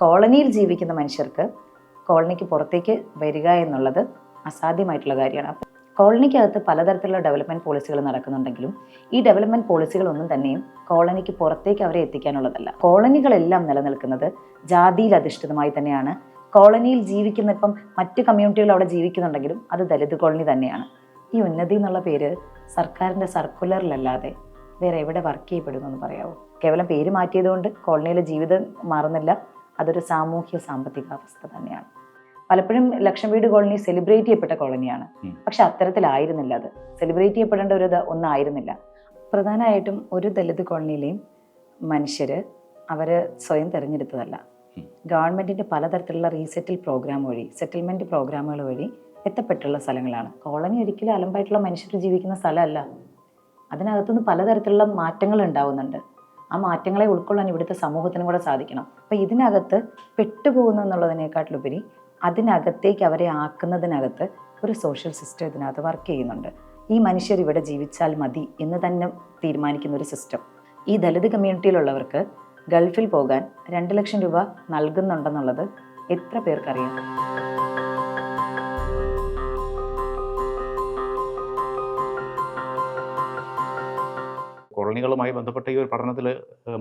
കോളനിയിൽ ജീവിക്കുന്ന മനുഷ്യർക്ക് കോളനിക്ക് പുറത്തേക്ക് വരിക എന്നുള്ളത് അസാധ്യമായിട്ടുള്ള കാര്യമാണ്. അപ്പം കോളനിക്കകത്ത് പലതരത്തിലുള്ള ഡെവലപ്മെന്റ് പോളിസികൾ നടക്കുന്നുണ്ടെങ്കിലും ഈ ഡെവലപ്മെന്റ് പോളിസികളൊന്നും തന്നെയും കോളനിക്ക് പുറത്തേക്ക് അവരെ എത്തിക്കാനുള്ളതല്ല. കോളനികളെല്ലാം നിലനിൽക്കുന്നത് ജാതിയിൽ അധിഷ്ഠിതമായി തന്നെയാണ്. കോളനിയിൽ ജീവിക്കുന്ന ഇപ്പം മറ്റ് കമ്മ്യൂണിറ്റികൾ അവിടെ ജീവിക്കുന്നുണ്ടെങ്കിലും അത് ദലിത് കോളനി തന്നെയാണ്. ഈ ഉന്നതി എന്നുള്ള പേര് സർക്കാരിന്റെ സർക്കുലറിലല്ലാതെ വേറെ എവിടെ വർക്ക് ചെയ്യപ്പെടുന്നു എന്ന് പറയാമോ കേവലം പേര് മാറ്റിയതുകൊണ്ട് കോളനിയിലെ ജീവിതം മാറുന്നില്ല. അതൊരു സാമൂഹ്യ സാമ്പത്തിക അവസ്ഥ തന്നെയാണ്. പലപ്പോഴും ലക്ഷം വീട് കോളനി സെലിബ്രേറ്റ് ചെയ്യപ്പെട്ട കോളനിയാണ്. പക്ഷെ അത്തരത്തിലായിരുന്നില്ല അത്. സെലിബ്രേറ്റ് ചെയ്യപ്പെടേണ്ട ഒരു ഒന്നായിരുന്നില്ല പ്രധാനമായിട്ടും ഒരു ദലിത് കോളനിയിലെയും മനുഷ്യർ അവർ സ്വയം തിരഞ്ഞെടുത്തതല്ല. ഗവൺമെന്റിന്റെ പലതരത്തിലുള്ള റീസെറ്റിൽ പ്രോഗ്രാം വഴി സെറ്റിൽമെന്റ് പ്രോഗ്രാമുകൾ വഴി എത്തപ്പെട്ടുള്ള സ്ഥലങ്ങളാണ്. കോളനി ഒരിക്കലും അലമ്പായിട്ടുള്ള മനുഷ്യർ ജീവിക്കുന്ന സ്ഥലമല്ല. അതിനകത്തുനിന്ന് പലതരത്തിലുള്ള മാറ്റങ്ങൾ ഉണ്ടാവുന്നുണ്ട്. ആ മാറ്റങ്ങളെ ഉൾക്കൊള്ളാൻ ഇവിടുത്തെ സമൂഹത്തിനും കൂടെ സാധിക്കണം. അപ്പം ഇതിനകത്ത് പെട്ടുപോകുന്നു എന്നുള്ളതിനേക്കാട്ടിലുപരി അതിനകത്തേക്ക് അവരെ ആക്കുന്നതിനകത്ത് ഒരു സോഷ്യൽ സിസ്റ്റം ഇതിനകത്ത് വർക്ക് ചെയ്യുന്നുണ്ട്. ഈ മനുഷ്യർ ഇവിടെ ജീവിച്ചാൽ മതി എന്ന് തന്നെ തീരുമാനിക്കുന്ന ഒരു സിസ്റ്റം ഈ ദളിത് കമ്മ്യൂണിറ്റിയിലുള്ളവർക്ക് ഗൾഫിൽ പോകാൻ രണ്ട് ലക്ഷം രൂപ നൽകുന്നുണ്ടെന്നുള്ളത് എത്ര പേർക്കറിയാം? കോളനികളുമായി ബന്ധപ്പെട്ട ഈ ഒരു പഠനത്തിൽ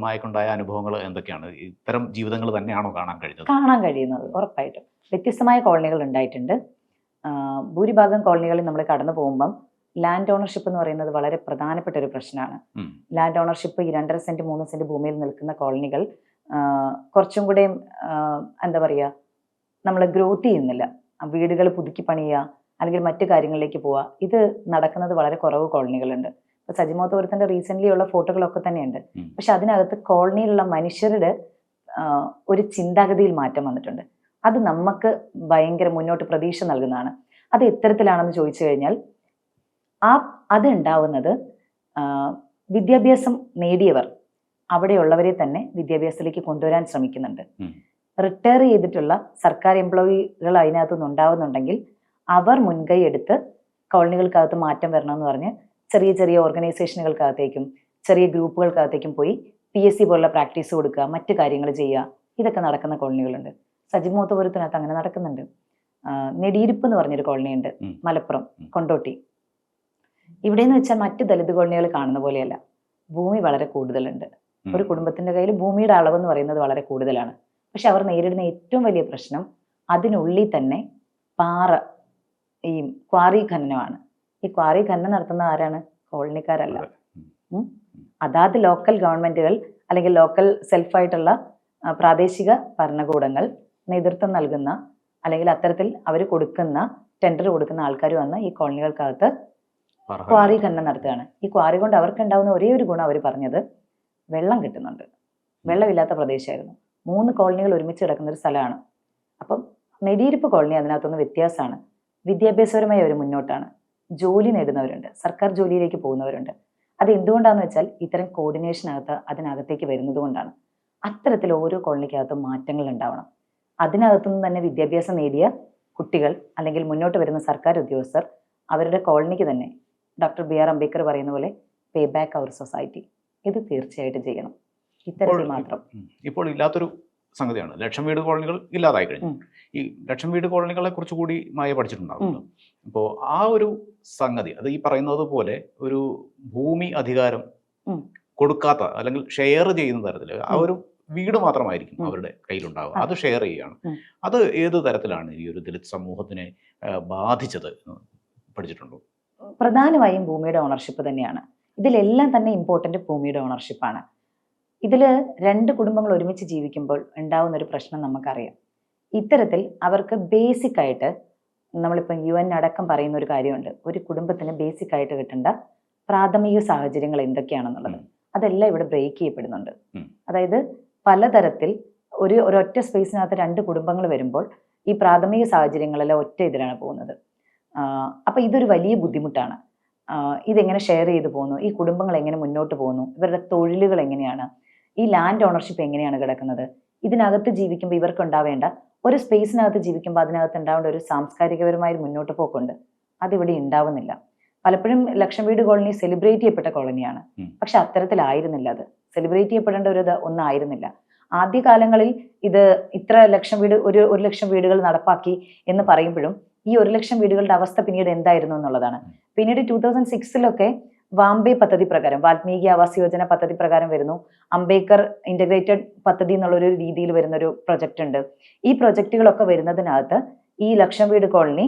മായക്കുണ്ടായ അനുഭവങ്ങൾ എന്തൊക്കെയാണ്? ഇത്തരം ജീവിതങ്ങൾ തന്നെയാണോ കാണാൻ കഴിഞ്ഞത്? കാണാൻ കഴിയുന്നത് ഉറപ്പായിട്ടും. വ്യത്യസ്തമായ കോളനികൾ ഉണ്ടായിട്ടുണ്ട്. ഭൂരിഭാഗം കോളനികളിൽ നമ്മൾ കടന്നു പോകുമ്പം ലാൻഡ് ഓണർഷിപ്പ് എന്ന് പറയുന്നത് വളരെ പ്രധാനപ്പെട്ട ഒരു പ്രശ്നമാണ്. ലാൻഡ് ഓണർഷിപ്പ് ഈ രണ്ടര സെന്റ് മൂന്ന് സെന്റ് ഭൂമിയിൽ നിൽക്കുന്ന കോളനികൾ കുറച്ചും കൂടെ എന്താ പറയുക നമ്മൾ ഗ്രോത്ത് ചെയ്യുന്നില്ല. വീടുകൾ പുതുക്കി പണിയുക അല്ലെങ്കിൽ മറ്റു കാര്യങ്ങളിലേക്ക് പോവുക ഇത് നടക്കുന്നത് വളരെ കുറവ് കോളനികളുണ്ട്. ഇപ്പൊ സജിമോത്തപുരത്തിന്റെ റീസെന്റ് ഉള്ള ഫോട്ടോകളൊക്കെ തന്നെയുണ്ട്. പക്ഷെ അതിനകത്ത് കോളനിയിലുള്ള മനുഷ്യരുടെ ഒരു ചിന്താഗതിയിൽ മാറ്റം വന്നിട്ടുണ്ട്. അത് നമുക്ക് ഭയങ്കര മുന്നോട്ട് പ്രതീക്ഷ നൽകുന്നതാണ്. അത് എത്തരത്തിലാണെന്ന് ചോദിച്ചു കഴിഞ്ഞാൽ ആ അത് ഉണ്ടാവുന്നത് വിദ്യാഭ്യാസം നേടിയവർ അവിടെയുള്ളവരെ തന്നെ വിദ്യാഭ്യാസത്തിലേക്ക് കൊണ്ടുവരാൻ ശ്രമിക്കുന്നുണ്ട്. റിട്ടയർ ചെയ്തിട്ടുള്ള സർക്കാർ എംപ്ലോയികൾ അതിനകത്തുനിന്ന് ഉണ്ടാവുന്നുണ്ടെങ്കിൽ അവർ മുൻകൈ എടുത്ത് കോളനികൾക്കകത്ത് മാറ്റം വരണമെന്ന് പറഞ്ഞ് ചെറിയ ചെറിയ ഓർഗനൈസേഷനുകൾക്കകത്തേക്കും ചെറിയ ഗ്രൂപ്പുകൾക്കകത്തേക്കും പോയി പി എസ് സി പോലുള്ള പ്രാക്ടീസ് കൊടുക്കുക മറ്റു കാര്യങ്ങൾ ചെയ്യുക ഇതൊക്കെ നടക്കുന്ന കോളനികളുണ്ട്. സജിമോത്തപുരത്തിനകത്ത് അങ്ങനെ നടക്കുന്നുണ്ട്. നെടിയിരുപ്പ് എന്ന് പറഞ്ഞൊരു കോളനി ഉണ്ട് മലപ്പുറം. കൊണ്ടോട്ടി. ഇവിടെയെന്ന് വെച്ചാൽ മറ്റ് ദലിത് കോളനികൾ കാണുന്ന പോലെയല്ല. ഭൂമി വളരെ കൂടുതലുണ്ട്. ഒരു കുടുംബത്തിന്റെ കയ്യിൽ ഭൂമിയുടെ അളവ് എന്ന് പറയുന്നത് വളരെ കൂടുതലാണ്. പക്ഷെ അവർ നേരിടുന്ന ഏറ്റവും വലിയ പ്രശ്നം അതിനുള്ളിൽ തന്നെ പാറ ഈ ക്വാറി ഖനനമാണ്. ഈ ക്വാറി ഖനനം നടത്തുന്ന ആരാണ്? കോളനിക്കാരല്ല. അതാത് ലോക്കൽ ഗവൺമെന്റുകൾ അല്ലെങ്കിൽ ലോക്കൽ സെൽഫായിട്ടുള്ള പ്രാദേശിക ഭരണകൂടങ്ങൾ നേതൃത്വം നൽകുന്ന അല്ലെങ്കിൽ അത്തരത്തിൽ അവർ കൊടുക്കുന്ന ടെൻഡർ കൊടുക്കുന്ന ആൾക്കാർ വന്ന് ഈ കോളനികൾക്കകത്ത്. ക്വാറി ഖനനം നടത്തുകയാണ്. ഈ ക്വാറി കൊണ്ട് അവർക്ക് ഉണ്ടാവുന്ന ഒരേ ഒരു ഗുണം അവർ പറഞ്ഞത് വെള്ളം കിട്ടുന്നുണ്ട്. വെള്ളമില്ലാത്ത പ്രദേശമായിരുന്നു മൂന്ന് കോളനികൾ ഒരുമിച്ച് കിടക്കുന്ന ഒരു സ്ഥലമാണ്. അപ്പം നെടിയിരിപ്പ് കോളനി അതിനകത്തൊന്ന് വ്യത്യാസമാണ്. വിദ്യാഭ്യാസപരമായ ഒരു മുന്നോട്ടാണ്. ജോലി നേടുന്നവരുണ്ട്. സർക്കാർ ജോലിയിലേക്ക് പോകുന്നവരുണ്ട്. അത് എന്തുകൊണ്ടാണെന്ന് വെച്ചാൽ ഇത്തരം കോർഡിനേഷനകത്ത് അതിനകത്തേക്ക് വരുന്നത് കൊണ്ടാണ് അത്തരത്തിൽ ഓരോ കോളനിക്കകത്തും മാറ്റങ്ങൾ ഉണ്ടാവണം. അതിനകത്തുനിന്ന് തന്നെ വിദ്യാഭ്യാസം നേടിയ കുട്ടികൾ അല്ലെങ്കിൽ മുന്നോട്ട് വരുന്ന സർക്കാർ ഉദ്യോഗസ്ഥർ അവരുടെ കോളനിക്ക് തന്നെ ഡോക്ടർ ബി ആർ അംബേദ്കർ പറയുന്ന പോലെ പേ ബാക്ക് അവർ സൊസൈറ്റി ഇത് തീർച്ചയായിട്ടും ചെയ്യണം. ഇത്തരത്തിൽ മാത്രം. ഇപ്പോൾ ഇല്ലാത്തൊരു സംഗതിയാണ്. ലക്ഷം വീട് കോളനികൾ ഇല്ലാതായി കഴിഞ്ഞു. ഈ ലക്ഷം വീട് കോളനികളെ കുറിച്ച് കൂടി മായ പഠിച്ചിട്ടുണ്ടാവുമല്ലോ അപ്പോൾ ആ ഒരു സംഗതി അത് ഈ പറയുന്നത് പോലെ ഒരു ഭൂമി അധികാരം. കൊടുക്കാത്ത അല്ലെങ്കിൽ ഷെയർ ചെയ്യുന്ന തരത്തിൽ ആ ഒരു വീട് മാത്രമായിരിക്കും അവരുടെ കയ്യിലുണ്ടാവുക. അത്. ഷെയർ ചെയ്യുകയാണ്. അത് ഏത് തരത്തിലാണ് ഈ ഒരു ദലിത് സമൂഹത്തിനെ ബാധിച്ചത് പഠിച്ചിട്ടുണ്ടോ? പ്രധാനമായും ഭൂമിയുടെ ഓണർഷിപ്പ് തന്നെയാണ്. ഇതിലെല്ലാം തന്നെ ഇമ്പോർട്ടന്റ് ഭൂമിയുടെ ഓണർഷിപ്പാണ് ഇതിൽ രണ്ട് കുടുംബങ്ങൾ ഒരുമിച്ച് ജീവിക്കുമ്പോൾ ഉണ്ടാവുന്ന ഒരു പ്രശ്നം നമുക്കറിയാം. ഇത്തരത്തിൽ അവർക്ക് ബേസിക് ആയിട്ട് നമ്മളിപ്പം യു എൻ അടക്കം പറയുന്ന ഒരു കാര്യമുണ്ട്. ഒരു കുടുംബത്തിന് ബേസിക് ആയിട്ട് കിട്ടേണ്ട പ്രാഥമിക സാഹചര്യങ്ങൾ എന്തൊക്കെയാണെന്നുള്ളത്. അതെല്ലാം ഇവിടെ ബ്രേക്ക് ചെയ്യപ്പെടുന്നുണ്ട്. അതായത് പലതരത്തിൽ ഒരു ഒരൊറ്റ സ്പേസിനകത്ത് രണ്ട് കുടുംബങ്ങൾ വരുമ്പോൾ ഈ പ്രാഥമിക സാഹചര്യങ്ങളെല്ലാം ഒറ്റ ഇതിലാണ് പോകുന്നത്. അപ്പം ഇതൊരു വലിയ ബുദ്ധിമുട്ടാണ്. ഇതെങ്ങനെ ഷെയർ ചെയ്തു പോകുന്നു? ഈ കുടുംബങ്ങൾ എങ്ങനെ മുന്നോട്ട് പോകുന്നു? ഇവരുടെ തൊഴിലുകൾ എങ്ങനെയാണ്? ഈ ലാൻഡ് ഓണർഷിപ്പ് എങ്ങനെയാണ് കിടക്കുന്നത്? ഇതിനകത്ത് ജീവിക്കുമ്പോൾ ഇവർക്ക് ഉണ്ടാവേണ്ട ഒരു സ്പേസിനകത്ത് ജീവിക്കുമ്പോൾ അതിനകത്ത് ഉണ്ടാവേണ്ട ഒരു സാംസ്കാരികപരമായ മുന്നോട്ട് പോക്കുണ്ട്. അതിവിടെ ഉണ്ടാവുന്നില്ല. പലപ്പോഴും ലക്ഷം വീട് കോളനി സെലിബ്രേറ്റ് ചെയ്യപ്പെട്ട കോളനിയാണ്. പക്ഷെ അത്തരത്തിലായിരുന്നില്ല അത്. സെലിബ്രേറ്റ് ചെയ്യപ്പെടേണ്ട ഒരു ഇത് ഒന്നായിരുന്നില്ല. ആദ്യകാലങ്ങളിൽ ഇത് ഇത്ര ലക്ഷം വീട് ഒരു ഒരു ലക്ഷം വീടുകൾ നടപ്പാക്കി എന്ന് പറയുമ്പോഴും ഈ ഒരു ലക്ഷം വീടുകളുടെ അവസ്ഥ പിന്നീട് എന്തായിരുന്നു എന്നുള്ളതാണ്. പിന്നീട് ടൂ തൗസൻഡ് സിക്സിലൊക്കെ വാംബെ പദ്ധതി പ്രകാരം വാൽമീകി ആവാസ് യോജന പദ്ധതി പ്രകാരം വരുന്നു. അംബേദ്കർ ഇന്റഗ്രേറ്റഡ് പദ്ധതി എന്നുള്ളൊരു രീതിയിൽ വരുന്ന ഒരു പ്രൊജക്റ്റ് ഉണ്ട്. ഈ പ്രൊജക്റ്റുകളൊക്കെ വരുന്നതിനകത്ത് ഈ ലക്ഷം വീട് കോളനി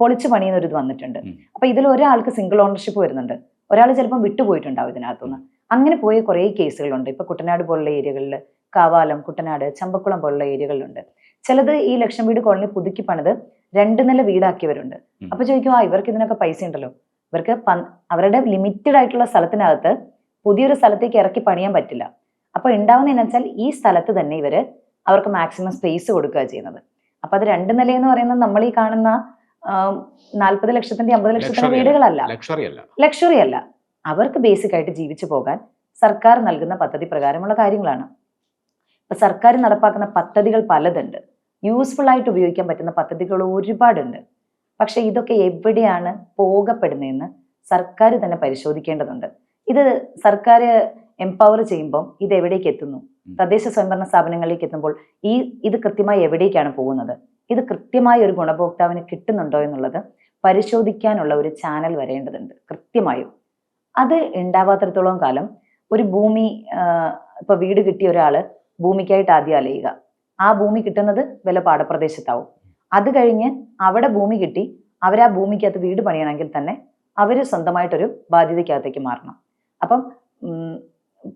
പൊളിച്ചു പണിയുന്ന ഒരു ഇത് വന്നിട്ടുണ്ട്. അപ്പൊ ഇതിൽ ഒരാൾക്ക് സിംഗിൾ ഓണർഷിപ്പ് വരുന്നുണ്ട്. ഒരാൾ ചിലപ്പോൾ വിട്ടുപോയിട്ടുണ്ടാവും ഇതിനകത്തുനിന്ന്. അങ്ങനെ പോയ കുറേ കേസുകളുണ്ട്. ഇപ്പൊ കുട്ടനാട് പോലുള്ള ഏരിയകളിൽ കാവാലം കുട്ടനാട് ചമ്പക്കുളം പോലുള്ള ഏരിയകളിലുണ്ട്. ചിലത് ഈ ലക്ഷം വീട് കോളനി പുതുക്കി പണിത് രണ്ട് നില വീടാക്കിയവരുണ്ട്. അപ്പൊ ചോദിക്കും ആ ഇവർക്ക് ഇതിനൊക്കെ പൈസ ഉണ്ടല്ലോ ഇവർക്ക് അവരുടെ ലിമിറ്റഡ് ആയിട്ടുള്ള സ്ഥലത്തിനകത്ത് പുതിയൊരു സ്ഥലത്തേക്ക് ഇറക്കി പണിയാൻ പറ്റില്ല. അപ്പോൾ ഉണ്ടാവുന്നതെന്ന് വെച്ചാൽ ഈ സ്ഥലത്ത് തന്നെ ഇവർ അവർക്ക് മാക്സിമം സ്പേസ് കൊടുക്കുക ചെയ്യുന്നത്. അപ്പൊ അത് രണ്ട് നില എന്ന് പറയുന്നത് നമ്മൾ ഈ കാണുന്ന നാൽപ്പത് ലക്ഷത്തിന്റെ അമ്പത് ലക്ഷത്തിന്റെ വീടുകളല്ല. ലക്ഷറി അല്ല. അവർക്ക് ബേസിക് ആയിട്ട് ജീവിച്ചു പോകാൻ സർക്കാർ നൽകുന്ന പദ്ധതി പ്രകാരമുള്ള കാര്യങ്ങളാണ്. ഇപ്പൊ സർക്കാർ നടപ്പാക്കുന്ന പദ്ധതികൾ പലതുണ്ട്. യൂസ്ഫുൾ ആയിട്ട് ഉപയോഗിക്കാൻ പറ്റുന്ന പദ്ധതികൾ ഒരുപാടുണ്ട്. പക്ഷെ ഇതൊക്കെ എവിടെയാണ് പോകപ്പെടുന്നതെന്ന് സർക്കാർ തന്നെ പരിശോധിക്കേണ്ടതുണ്ട്. ഇത് സർക്കാർ എംപവർ ചെയ്യുമ്പോൾ ഇത് എവിടേക്ക് എത്തുന്നു. തദ്ദേശ സ്വയംഭരണ സ്ഥാപനങ്ങളിലേക്ക് എത്തുമ്പോൾ ഈ ഇത് കൃത്യമായി എവിടേക്കാണ് പോകുന്നത്? ഇത് കൃത്യമായി ഒരു ഗുണഭോക്താവിന് കിട്ടുന്നുണ്ടോ എന്നുള്ളത് പരിശോധിക്കാനുള്ള ഒരു ചാനൽ വരേണ്ടതുണ്ട് കൃത്യമായും. അത് ഉണ്ടാവാത്തിടത്തോളം കാലം ഒരു ഭൂമി ഇപ്പൊ വീട് കിട്ടിയ ഒരാൾ ഭൂമിക്കായിട്ട് ആദ്യം അലയുക. ആ ഭൂമി കിട്ടുന്നത് വില പാടപ്രദേശത്താവും. അത് കഴിഞ്ഞ് അവിടെ ഭൂമി കിട്ടി. അവർ ആ ഭൂമിക്കകത്ത് വീട് പണിയണമെങ്കിൽ തന്നെ അവർ സ്വന്തമായിട്ടൊരു ബാധ്യതയ്ക്കകത്തേക്ക് മാറണം. അപ്പം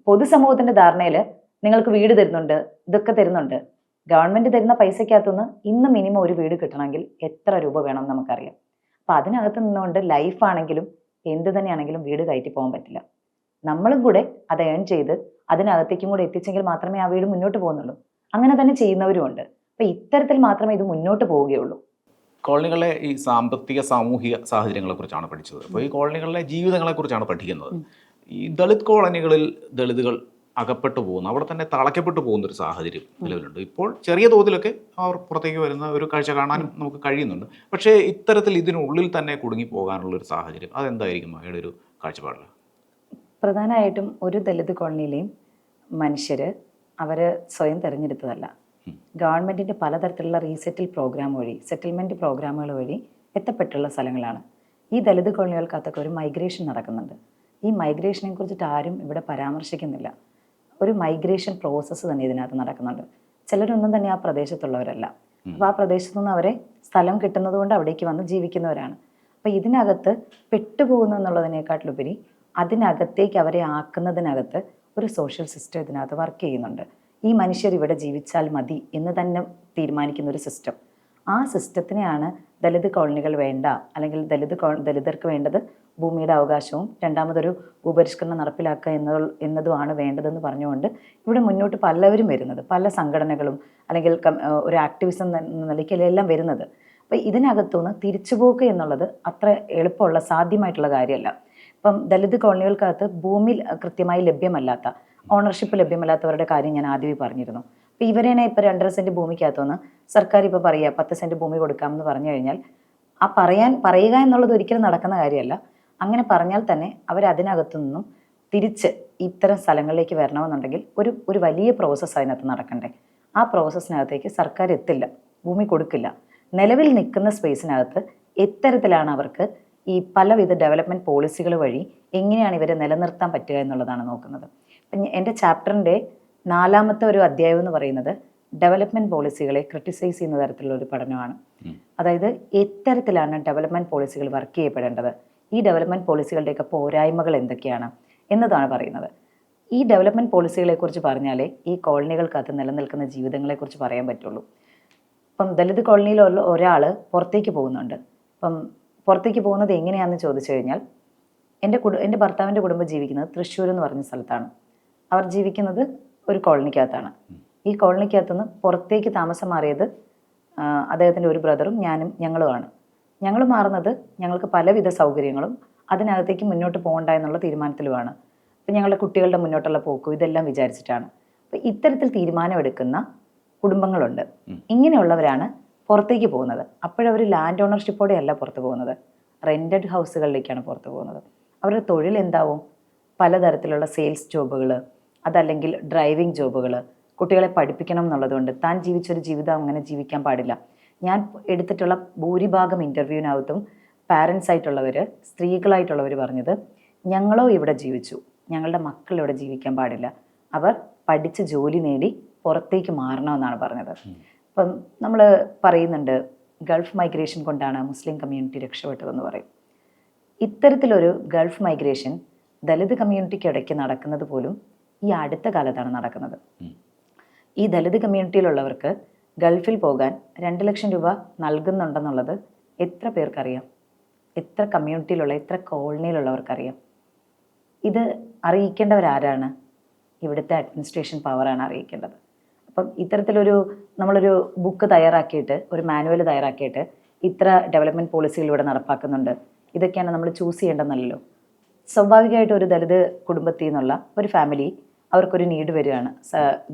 പൊതുസമൂഹത്തിന്റെ ധാരണയിൽ നിങ്ങൾക്ക് വീട് തരുന്നുണ്ട് ഇതൊക്കെ തരുന്നുണ്ട്. ഗവൺമെന്റ് തരുന്ന പൈസക്കകത്തുനിന്ന് ഇന്ന് മിനിമം ഒരു വീട് കിട്ടണമെങ്കിൽ എത്ര രൂപ വേണം നമുക്കറിയാം. അപ്പം അതിനകത്ത് നിന്നുകൊണ്ട് ലൈഫാണെങ്കിലും എന്ത് തന്നെയാണെങ്കിലും വീട് കയറ്റി പോകാൻ പറ്റില്ല. നമ്മളും കൂടെ അത് ഏൺ ചെയ്ത് അതിനകത്തേക്കും കൂടെ എത്തിച്ചെങ്കിൽ മാത്രമേ ആ വീട് മുന്നോട്ട് പോകുന്നുള്ളൂ. അങ്ങനെ തന്നെ ചെയ്യുന്നവരും ഉണ്ട്. അപ്പൊ ഇത്തരത്തിൽ മാത്രമേ ഇത് മുന്നോട്ട് പോവുകയുള്ളൂ. കോളനികളിലെ ഈ സാമ്പത്തിക സാമൂഹിക സാഹചര്യങ്ങളെ കുറിച്ചാണ് പഠിച്ചത്. അപ്പോൾ ഈ കോളനികളിലെ ജീവിതങ്ങളെ കുറിച്ചാണ് പഠിക്കുന്നത്. ഈ ദളിത് കോളനികളിൽ ദളിതുകൾ അകപ്പെട്ടു പോകുന്നു. അവിടെ തന്നെ തളയ്ക്കപ്പെട്ടു പോകുന്ന ഒരു സാഹചര്യം നിലവിലുണ്ട്. ഇപ്പോൾ ചെറിയ തോതിലൊക്കെ അവർ പുറത്തേക്ക് വരുന്ന ഒരു കാഴ്ച കാണാനും നമുക്ക് കഴിയുന്നുണ്ട്. പക്ഷേ ഇത്തരത്തിൽ ഇതിനുള്ളിൽ തന്നെ കുടുങ്ങി പോകാനുള്ള ഒരു സാഹചര്യം അതെന്തായിരിക്കും അയാളുടെ ഒരു കാഴ്ചപ്പാടിൽ പ്രധാനമായിട്ടും ഒരു ദളിത് കോളനിയിലെയും മനുഷ്യർ അവർ സ്വയം തിരഞ്ഞെടുത്തതല്ല. ഉം. ഗവൺമെന്റിന്റെ പലതരത്തിലുള്ള റീസെറ്റിൽ പ്രോഗ്രാം വഴി സെറ്റിൽമെന്റ് പ്രോഗ്രാമുകൾ വഴി എത്തപ്പെട്ടുള്ള സ്ഥലങ്ങളാണ്. ഈ ദലിത് കോളനികൾക്കകത്തൊക്കെ ഒരു മൈഗ്രേഷൻ നടക്കുന്നുണ്ട്. ഈ മൈഗ്രേഷനെ കുറിച്ചിട്ട് ആരും ഇവിടെ പരാമർശിക്കുന്നില്ല. ഒരു മൈഗ്രേഷൻ പ്രോസസ്സ് തന്നെ ഇതിനകത്ത് നടക്കുന്നുണ്ട്. ചിലരൊന്നും തന്നെ ആ പ്രദേശത്തുള്ളവരല്ല. അപ്പോൾ ആ പ്രദേശത്തു നിന്ന് അവരെ സ്ഥലം കിട്ടുന്നത് കൊണ്ട് അവിടേക്ക് വന്ന് ജീവിക്കുന്നവരാണ്. അപ്പോൾ ഇതിനകത്ത് പെട്ടുപോകുന്നു എന്നുള്ളതിനേക്കാട്ടിലുപരി അതിനകത്തേക്ക് അവരെ ആക്കുന്നതിനകത്ത് ഒരു സോഷ്യൽ സിസ്റ്റം ഇതിനകത്ത് വർക്ക് ചെയ്യുന്നുണ്ട്. ഈ മനുഷ്യർ ഇവിടെ ജീവിച്ചാൽ മതി എന്ന് തന്നെ തീരുമാനിക്കുന്ന ഒരു സിസ്റ്റം ആ സിസ്റ്റത്തിനെയാണ് ദലിത് കോളനികൾ വേണ്ട അല്ലെങ്കിൽ ദലിത് ദലിതർക്ക് വേണ്ടത് ഭൂമിയുടെ അവകാശവും രണ്ടാമതൊരു ഭൂപരിഷ്കരണം നടപ്പിലാക്കുക എന്ന എന്നതുമാണ് വേണ്ടതെന്ന് പറഞ്ഞുകൊണ്ട് ഇവിടെ മുന്നോട്ട് പലവരും വരുന്നത്. പല സംഘടനകളും അല്ലെങ്കിൽ ഒരു ആക്ടിവിസം എന്ന നിലയ്ക്കെല്ലാം വരുന്നത്. അപ്പം ഇതിനകത്തുനിന്ന് തിരിച്ചുപോക്ക് എന്നുള്ളത് അത്ര എളുപ്പമുള്ള സാധ്യമായിട്ടുള്ള കാര്യമല്ല. ഇപ്പം ദലിത് കോളനികൾക്കകത്ത് ഭൂമി കൃത്യമായി ലഭ്യമല്ലാത്ത ഓണർഷിപ്പ് ലഭ്യമല്ലാത്തവരുടെ കാര്യം ഞാൻ ആദ്യമേ പറഞ്ഞിരുന്നു. അപ്പോൾ ഇവരേനെ ഇപ്പോൾ രണ്ടര സെന്റ് ഭൂമിക്കകത്തുനിന്ന് സർക്കാർ ഇപ്പോൾ പറയുക പത്ത് സെന്റ് ഭൂമി കൊടുക്കാമെന്ന് പറഞ്ഞു കഴിഞ്ഞാൽ ആ പറയാൻ പറയുക എന്നുള്ളത് ഒരിക്കലും നടക്കുന്ന കാര്യമല്ല. അങ്ങനെ പറഞ്ഞാൽ തന്നെ അവർ അതിനകത്തു നിന്നും തിരിച്ച് ഇത്തരം സ്ഥലങ്ങളിലേക്ക് വരണമെന്നുണ്ടെങ്കിൽ ഒരു ഒരു വലിയ പ്രോസസ്സ് അതിനകത്ത് നടക്കണ്ടേ. ആ പ്രോസസ്സിനകത്തേക്ക് സർക്കാർ എത്തില്ല ഭൂമി കൊടുക്കില്ല. നിലവിൽ നിൽക്കുന്ന സ്പേസിനകത്ത് എത്തരത്തിലാണ് അവർക്ക് ഈ പലവിധ ഡെവലപ്മെന്റ് പോളിസികൾ വഴി എങ്ങനെയാണ് ഇവരെ നിലനിർത്താൻ പറ്റുക എന്നുള്ളതാണ് നോക്കുന്നത്. എന്റെ ചാപ്റ്ററിന്റെ നാലാമത്തെ ഒരു അധ്യായം എന്ന് പറയുന്നത് ഡെവലപ്മെന്റ് പോളിസികളെ ക്രിട്ടിസൈസ് ചെയ്യുന്ന തരത്തിലുള്ള ഒരു പഠനമാണ്. അതായത് എത്തരത്തിലാണ് ഡെവലപ്മെന്റ് പോളിസികൾ വർക്ക് ചെയ്യപ്പെടേണ്ടത്. ഈ ഡെവലപ്മെന്റ് പോളിസികളുടെയൊക്കെ പോരായ്മകൾ എന്തൊക്കെയാണ് എന്നതാണ് പറയുന്നത്. ഈ ഡെവലപ്മെന്റ് പോളിസികളെക്കുറിച്ച് പറഞ്ഞാലേ ഈ കോളനികൾക്കകത്ത് നിലനിൽക്കുന്ന ജീവിതങ്ങളെക്കുറിച്ച് പറയാൻ പറ്റുള്ളൂ. ഇപ്പം ദലിത് കോളനിയിലുള്ള ഒരാൾ പുറത്തേക്ക് പോകുന്നുണ്ട്. ഇപ്പം പുറത്തേക്ക് പോകുന്നത് എങ്ങനെയാണെന്ന് ചോദിച്ചു കഴിഞ്ഞാൽ എന്റെ കുടു എന്റെ ഭർത്താവിന്റെ കുടുംബം ജീവിക്കുന്നത് തൃശ്ശൂർ എന്ന് പറഞ്ഞ സ്ഥലത്താണ്. അവർ ജീവിക്കുന്നത് ഒരു കോളനിക്കകത്താണ്. ഈ കോളനിക്കകത്തുനിന്ന് പുറത്തേക്ക് താമസം മാറിയത് അദ്ദേഹത്തിന്റെ ഒരു ബ്രദറും ഞാനും ഞങ്ങളുമാണ്. ഞങ്ങൾ മാറുന്നത് ഞങ്ങൾക്ക് പലവിധ സൗകര്യങ്ങളും അതിനകത്തേക്ക് മുന്നോട്ട് പോകണ്ട എന്നുള്ള തീരുമാനത്തിലുമാണ്. അപ്പം ഞങ്ങളുടെ കുട്ടികളുടെ മുന്നോട്ടുള്ള പോക്കും ഇതെല്ലാം വിചാരിച്ചിട്ടാണ്. അപ്പം ഇത്തരത്തിൽ തീരുമാനമെടുക്കുന്ന കുടുംബങ്ങളുണ്ട്. ഇങ്ങനെയുള്ളവരാണ് പുറത്തേക്ക് പോകുന്നത്. അപ്പോഴവർ ലാൻഡ് ഓണർഷിപ്പോടെ അല്ല പുറത്ത് പോകുന്നത്. റെന്റഡ് ഹൗസുകളിലേക്കാണ് പുറത്തു പോകുന്നത്. അവരുടെ തൊഴിൽ എന്താവും? പലതരത്തിലുള്ള സെയിൽസ് ജോബുകൾ അതല്ലെങ്കിൽ ഡ്രൈവിംഗ് ജോബുകൾ കുട്ടികളെ പഠിപ്പിക്കണം എന്നുള്ളതുകൊണ്ട് താൻ ജീവിച്ചൊരു ജീവിതം അങ്ങനെ ജീവിക്കാൻ പാടില്ല. ഞാൻ എടുത്തിട്ടുള്ള ഭൂരിഭാഗം ഇന്റർവ്യൂവിനകത്തും പാരൻസ് ആയിട്ടുള്ളവർ സ്ത്രീകളായിട്ടുള്ളവർ പറഞ്ഞത് ഞങ്ങളോ ഇവിടെ ജീവിച്ചു. ഞങ്ങളുടെ മക്കൾ ഇവിടെ ജീവിക്കാൻ പാടില്ല. അവർ പഠിച്ച് ജോലി നേടി പുറത്തേക്ക് മാറണമെന്നാണ് പറഞ്ഞത്. അപ്പം നമ്മൾ പറയുന്നുണ്ട് ഗൾഫ് മൈഗ്രേഷൻ കൊണ്ടാണ് മുസ്ലിം കമ്മ്യൂണിറ്റി രക്ഷപ്പെട്ടതെന്ന് പറയും. ഇത്തരത്തിലൊരു ഗൾഫ് മൈഗ്രേഷൻ ദലിത് കമ്മ്യൂണിറ്റിക്ക് ഇടയ്ക്ക് നടക്കുന്നത് പോലും ഈ അടുത്ത കാലത്താണ് നടക്കുന്നത്. ഈ ദളിത് കമ്മ്യൂണിറ്റിയിലുള്ളവർക്ക് ഗൾഫിൽ പോകാൻ രണ്ട് ലക്ഷം രൂപ നൽകുന്നുണ്ടെന്നുള്ളത് എത്ര പേർക്കറിയാം? എത്ര കമ്മ്യൂണിറ്റിയിലുള്ള എത്ര കോളനിയിലുള്ളവർക്കറിയാം? ഇത് അറിയിക്കേണ്ടവരാരാണ്? ഇവിടുത്തെ അഡ്മിനിസ്ട്രേഷൻ പവറാണ് അറിയിക്കേണ്ടത്. അപ്പം ഇത്തരത്തിലൊരു നമ്മളൊരു ബുക്ക് തയ്യാറാക്കിയിട്ട് ഒരു മാനുവൽ തയ്യാറാക്കിയിട്ട് ഇത്ര ഡെവലപ്മെന്റ് പോളിസികൾ ഇവിടെ നടപ്പാക്കുന്നുണ്ട്. ഇതൊക്കെയാണ് നമ്മൾ ചൂസ് ചെയ്യേണ്ടതെന്നല്ലോ. സ്വാഭാവികമായിട്ട് ഒരു ദലിത് കുടുംബത്തിൽ നിന്നുള്ള ഒരു ഫാമിലി അവർക്കൊരു നീഡ് വരികയാണ്.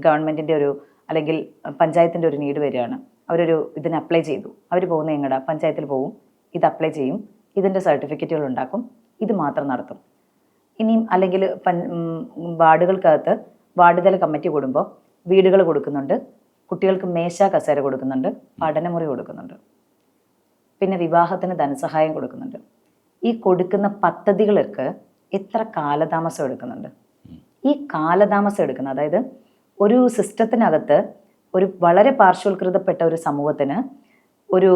ഗവൺമെന്റിന്റെ ഒരു അല്ലെങ്കിൽ പഞ്ചായത്തിന്റെ ഒരു നീഡ് വരികയാണ്. അവരൊരു ഇതിന് അപ്ലൈ ചെയ്തു. അവർ പോകുന്ന എങ്ങടാ? പഞ്ചായത്തിൽ പോവും. ഇത് അപ്ലൈ ചെയ്യും. ഇതിന്റെ സർട്ടിഫിക്കറ്റുകൾ ഉണ്ടാക്കും. ഇത് മാത്രം നടത്തും. ഇനിയും അല്ലെങ്കിൽ വാർഡുകൾക്കകത്ത് വാർഡ് തല കമ്മിറ്റി കൂടുമ്പോൾ വീടുകൾ കൊടുക്കുന്നുണ്ട്. കുട്ടികൾക്ക് മേശ കസേര കൊടുക്കുന്നുണ്ട്. പഠനമുറി കൊടുക്കുന്നുണ്ട്. പിന്നെ വിവാഹത്തിന് ധനസഹായം കൊടുക്കുന്നുണ്ട്. ഈ കൊടുക്കുന്ന പദ്ധതികൾക്ക് എത്ര കാലതാമസം എടുക്കുന്നുണ്ട്? ഈ കാലതാമസം എടുക്കുന്നത്. അതായത് ഒരു സിസ്റ്റത്തിനകത്ത് ഒരു വളരെ പാർശ്വവൽകൃതപ്പെട്ട ഒരു സമൂഹത്തിന് ഒരു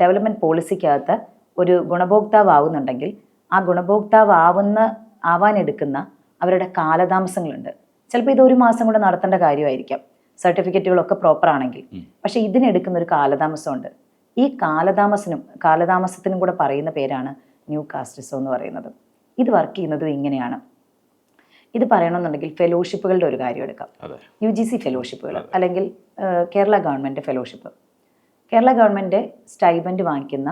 ഡെവലപ്മെന്റ് പോളിസിക്കകത്ത് ഒരു ഗുണഭോക്താവ് ആവുന്നുണ്ടെങ്കിൽ ആ ഗുണഭോക്താവ് ആവുന്ന ആവാനെടുക്കുന്ന അവരുടെ കാലതാമസങ്ങളുണ്ട്. ചിലപ്പോൾ ഇത് ഒരു മാസം കൊണ്ട് നടത്തേണ്ട കാര്യമായിരിക്കാം. സർട്ടിഫിക്കറ്റുകളൊക്കെ പ്രോപ്പർ ആണെങ്കിൽ പക്ഷെ ഇതിനെടുക്കുന്ന ഒരു കാലതാമസമുണ്ട്. ഈ കാലതാമസനും കാലതാമസത്തിനും കൂടെ പറയുന്ന പേരാണ് ന്യൂ കാസ്റ്റിസോ എന്ന് പറയുന്നത്. ഇത് വർക്ക് ചെയ്യുന്നതും ഇങ്ങനെയാണ്. ഇത് പറയണമെന്നുണ്ടെങ്കിൽ ഫെലോഷിപ്പുകളുടെ ഒരു കാര്യം എടുക്കാം. യു ജി സി ഫെലോഷിപ്പുകൾ അല്ലെങ്കിൽ Kerala government fellowship Kerala government stipend വാങ്ങിക്കുന്ന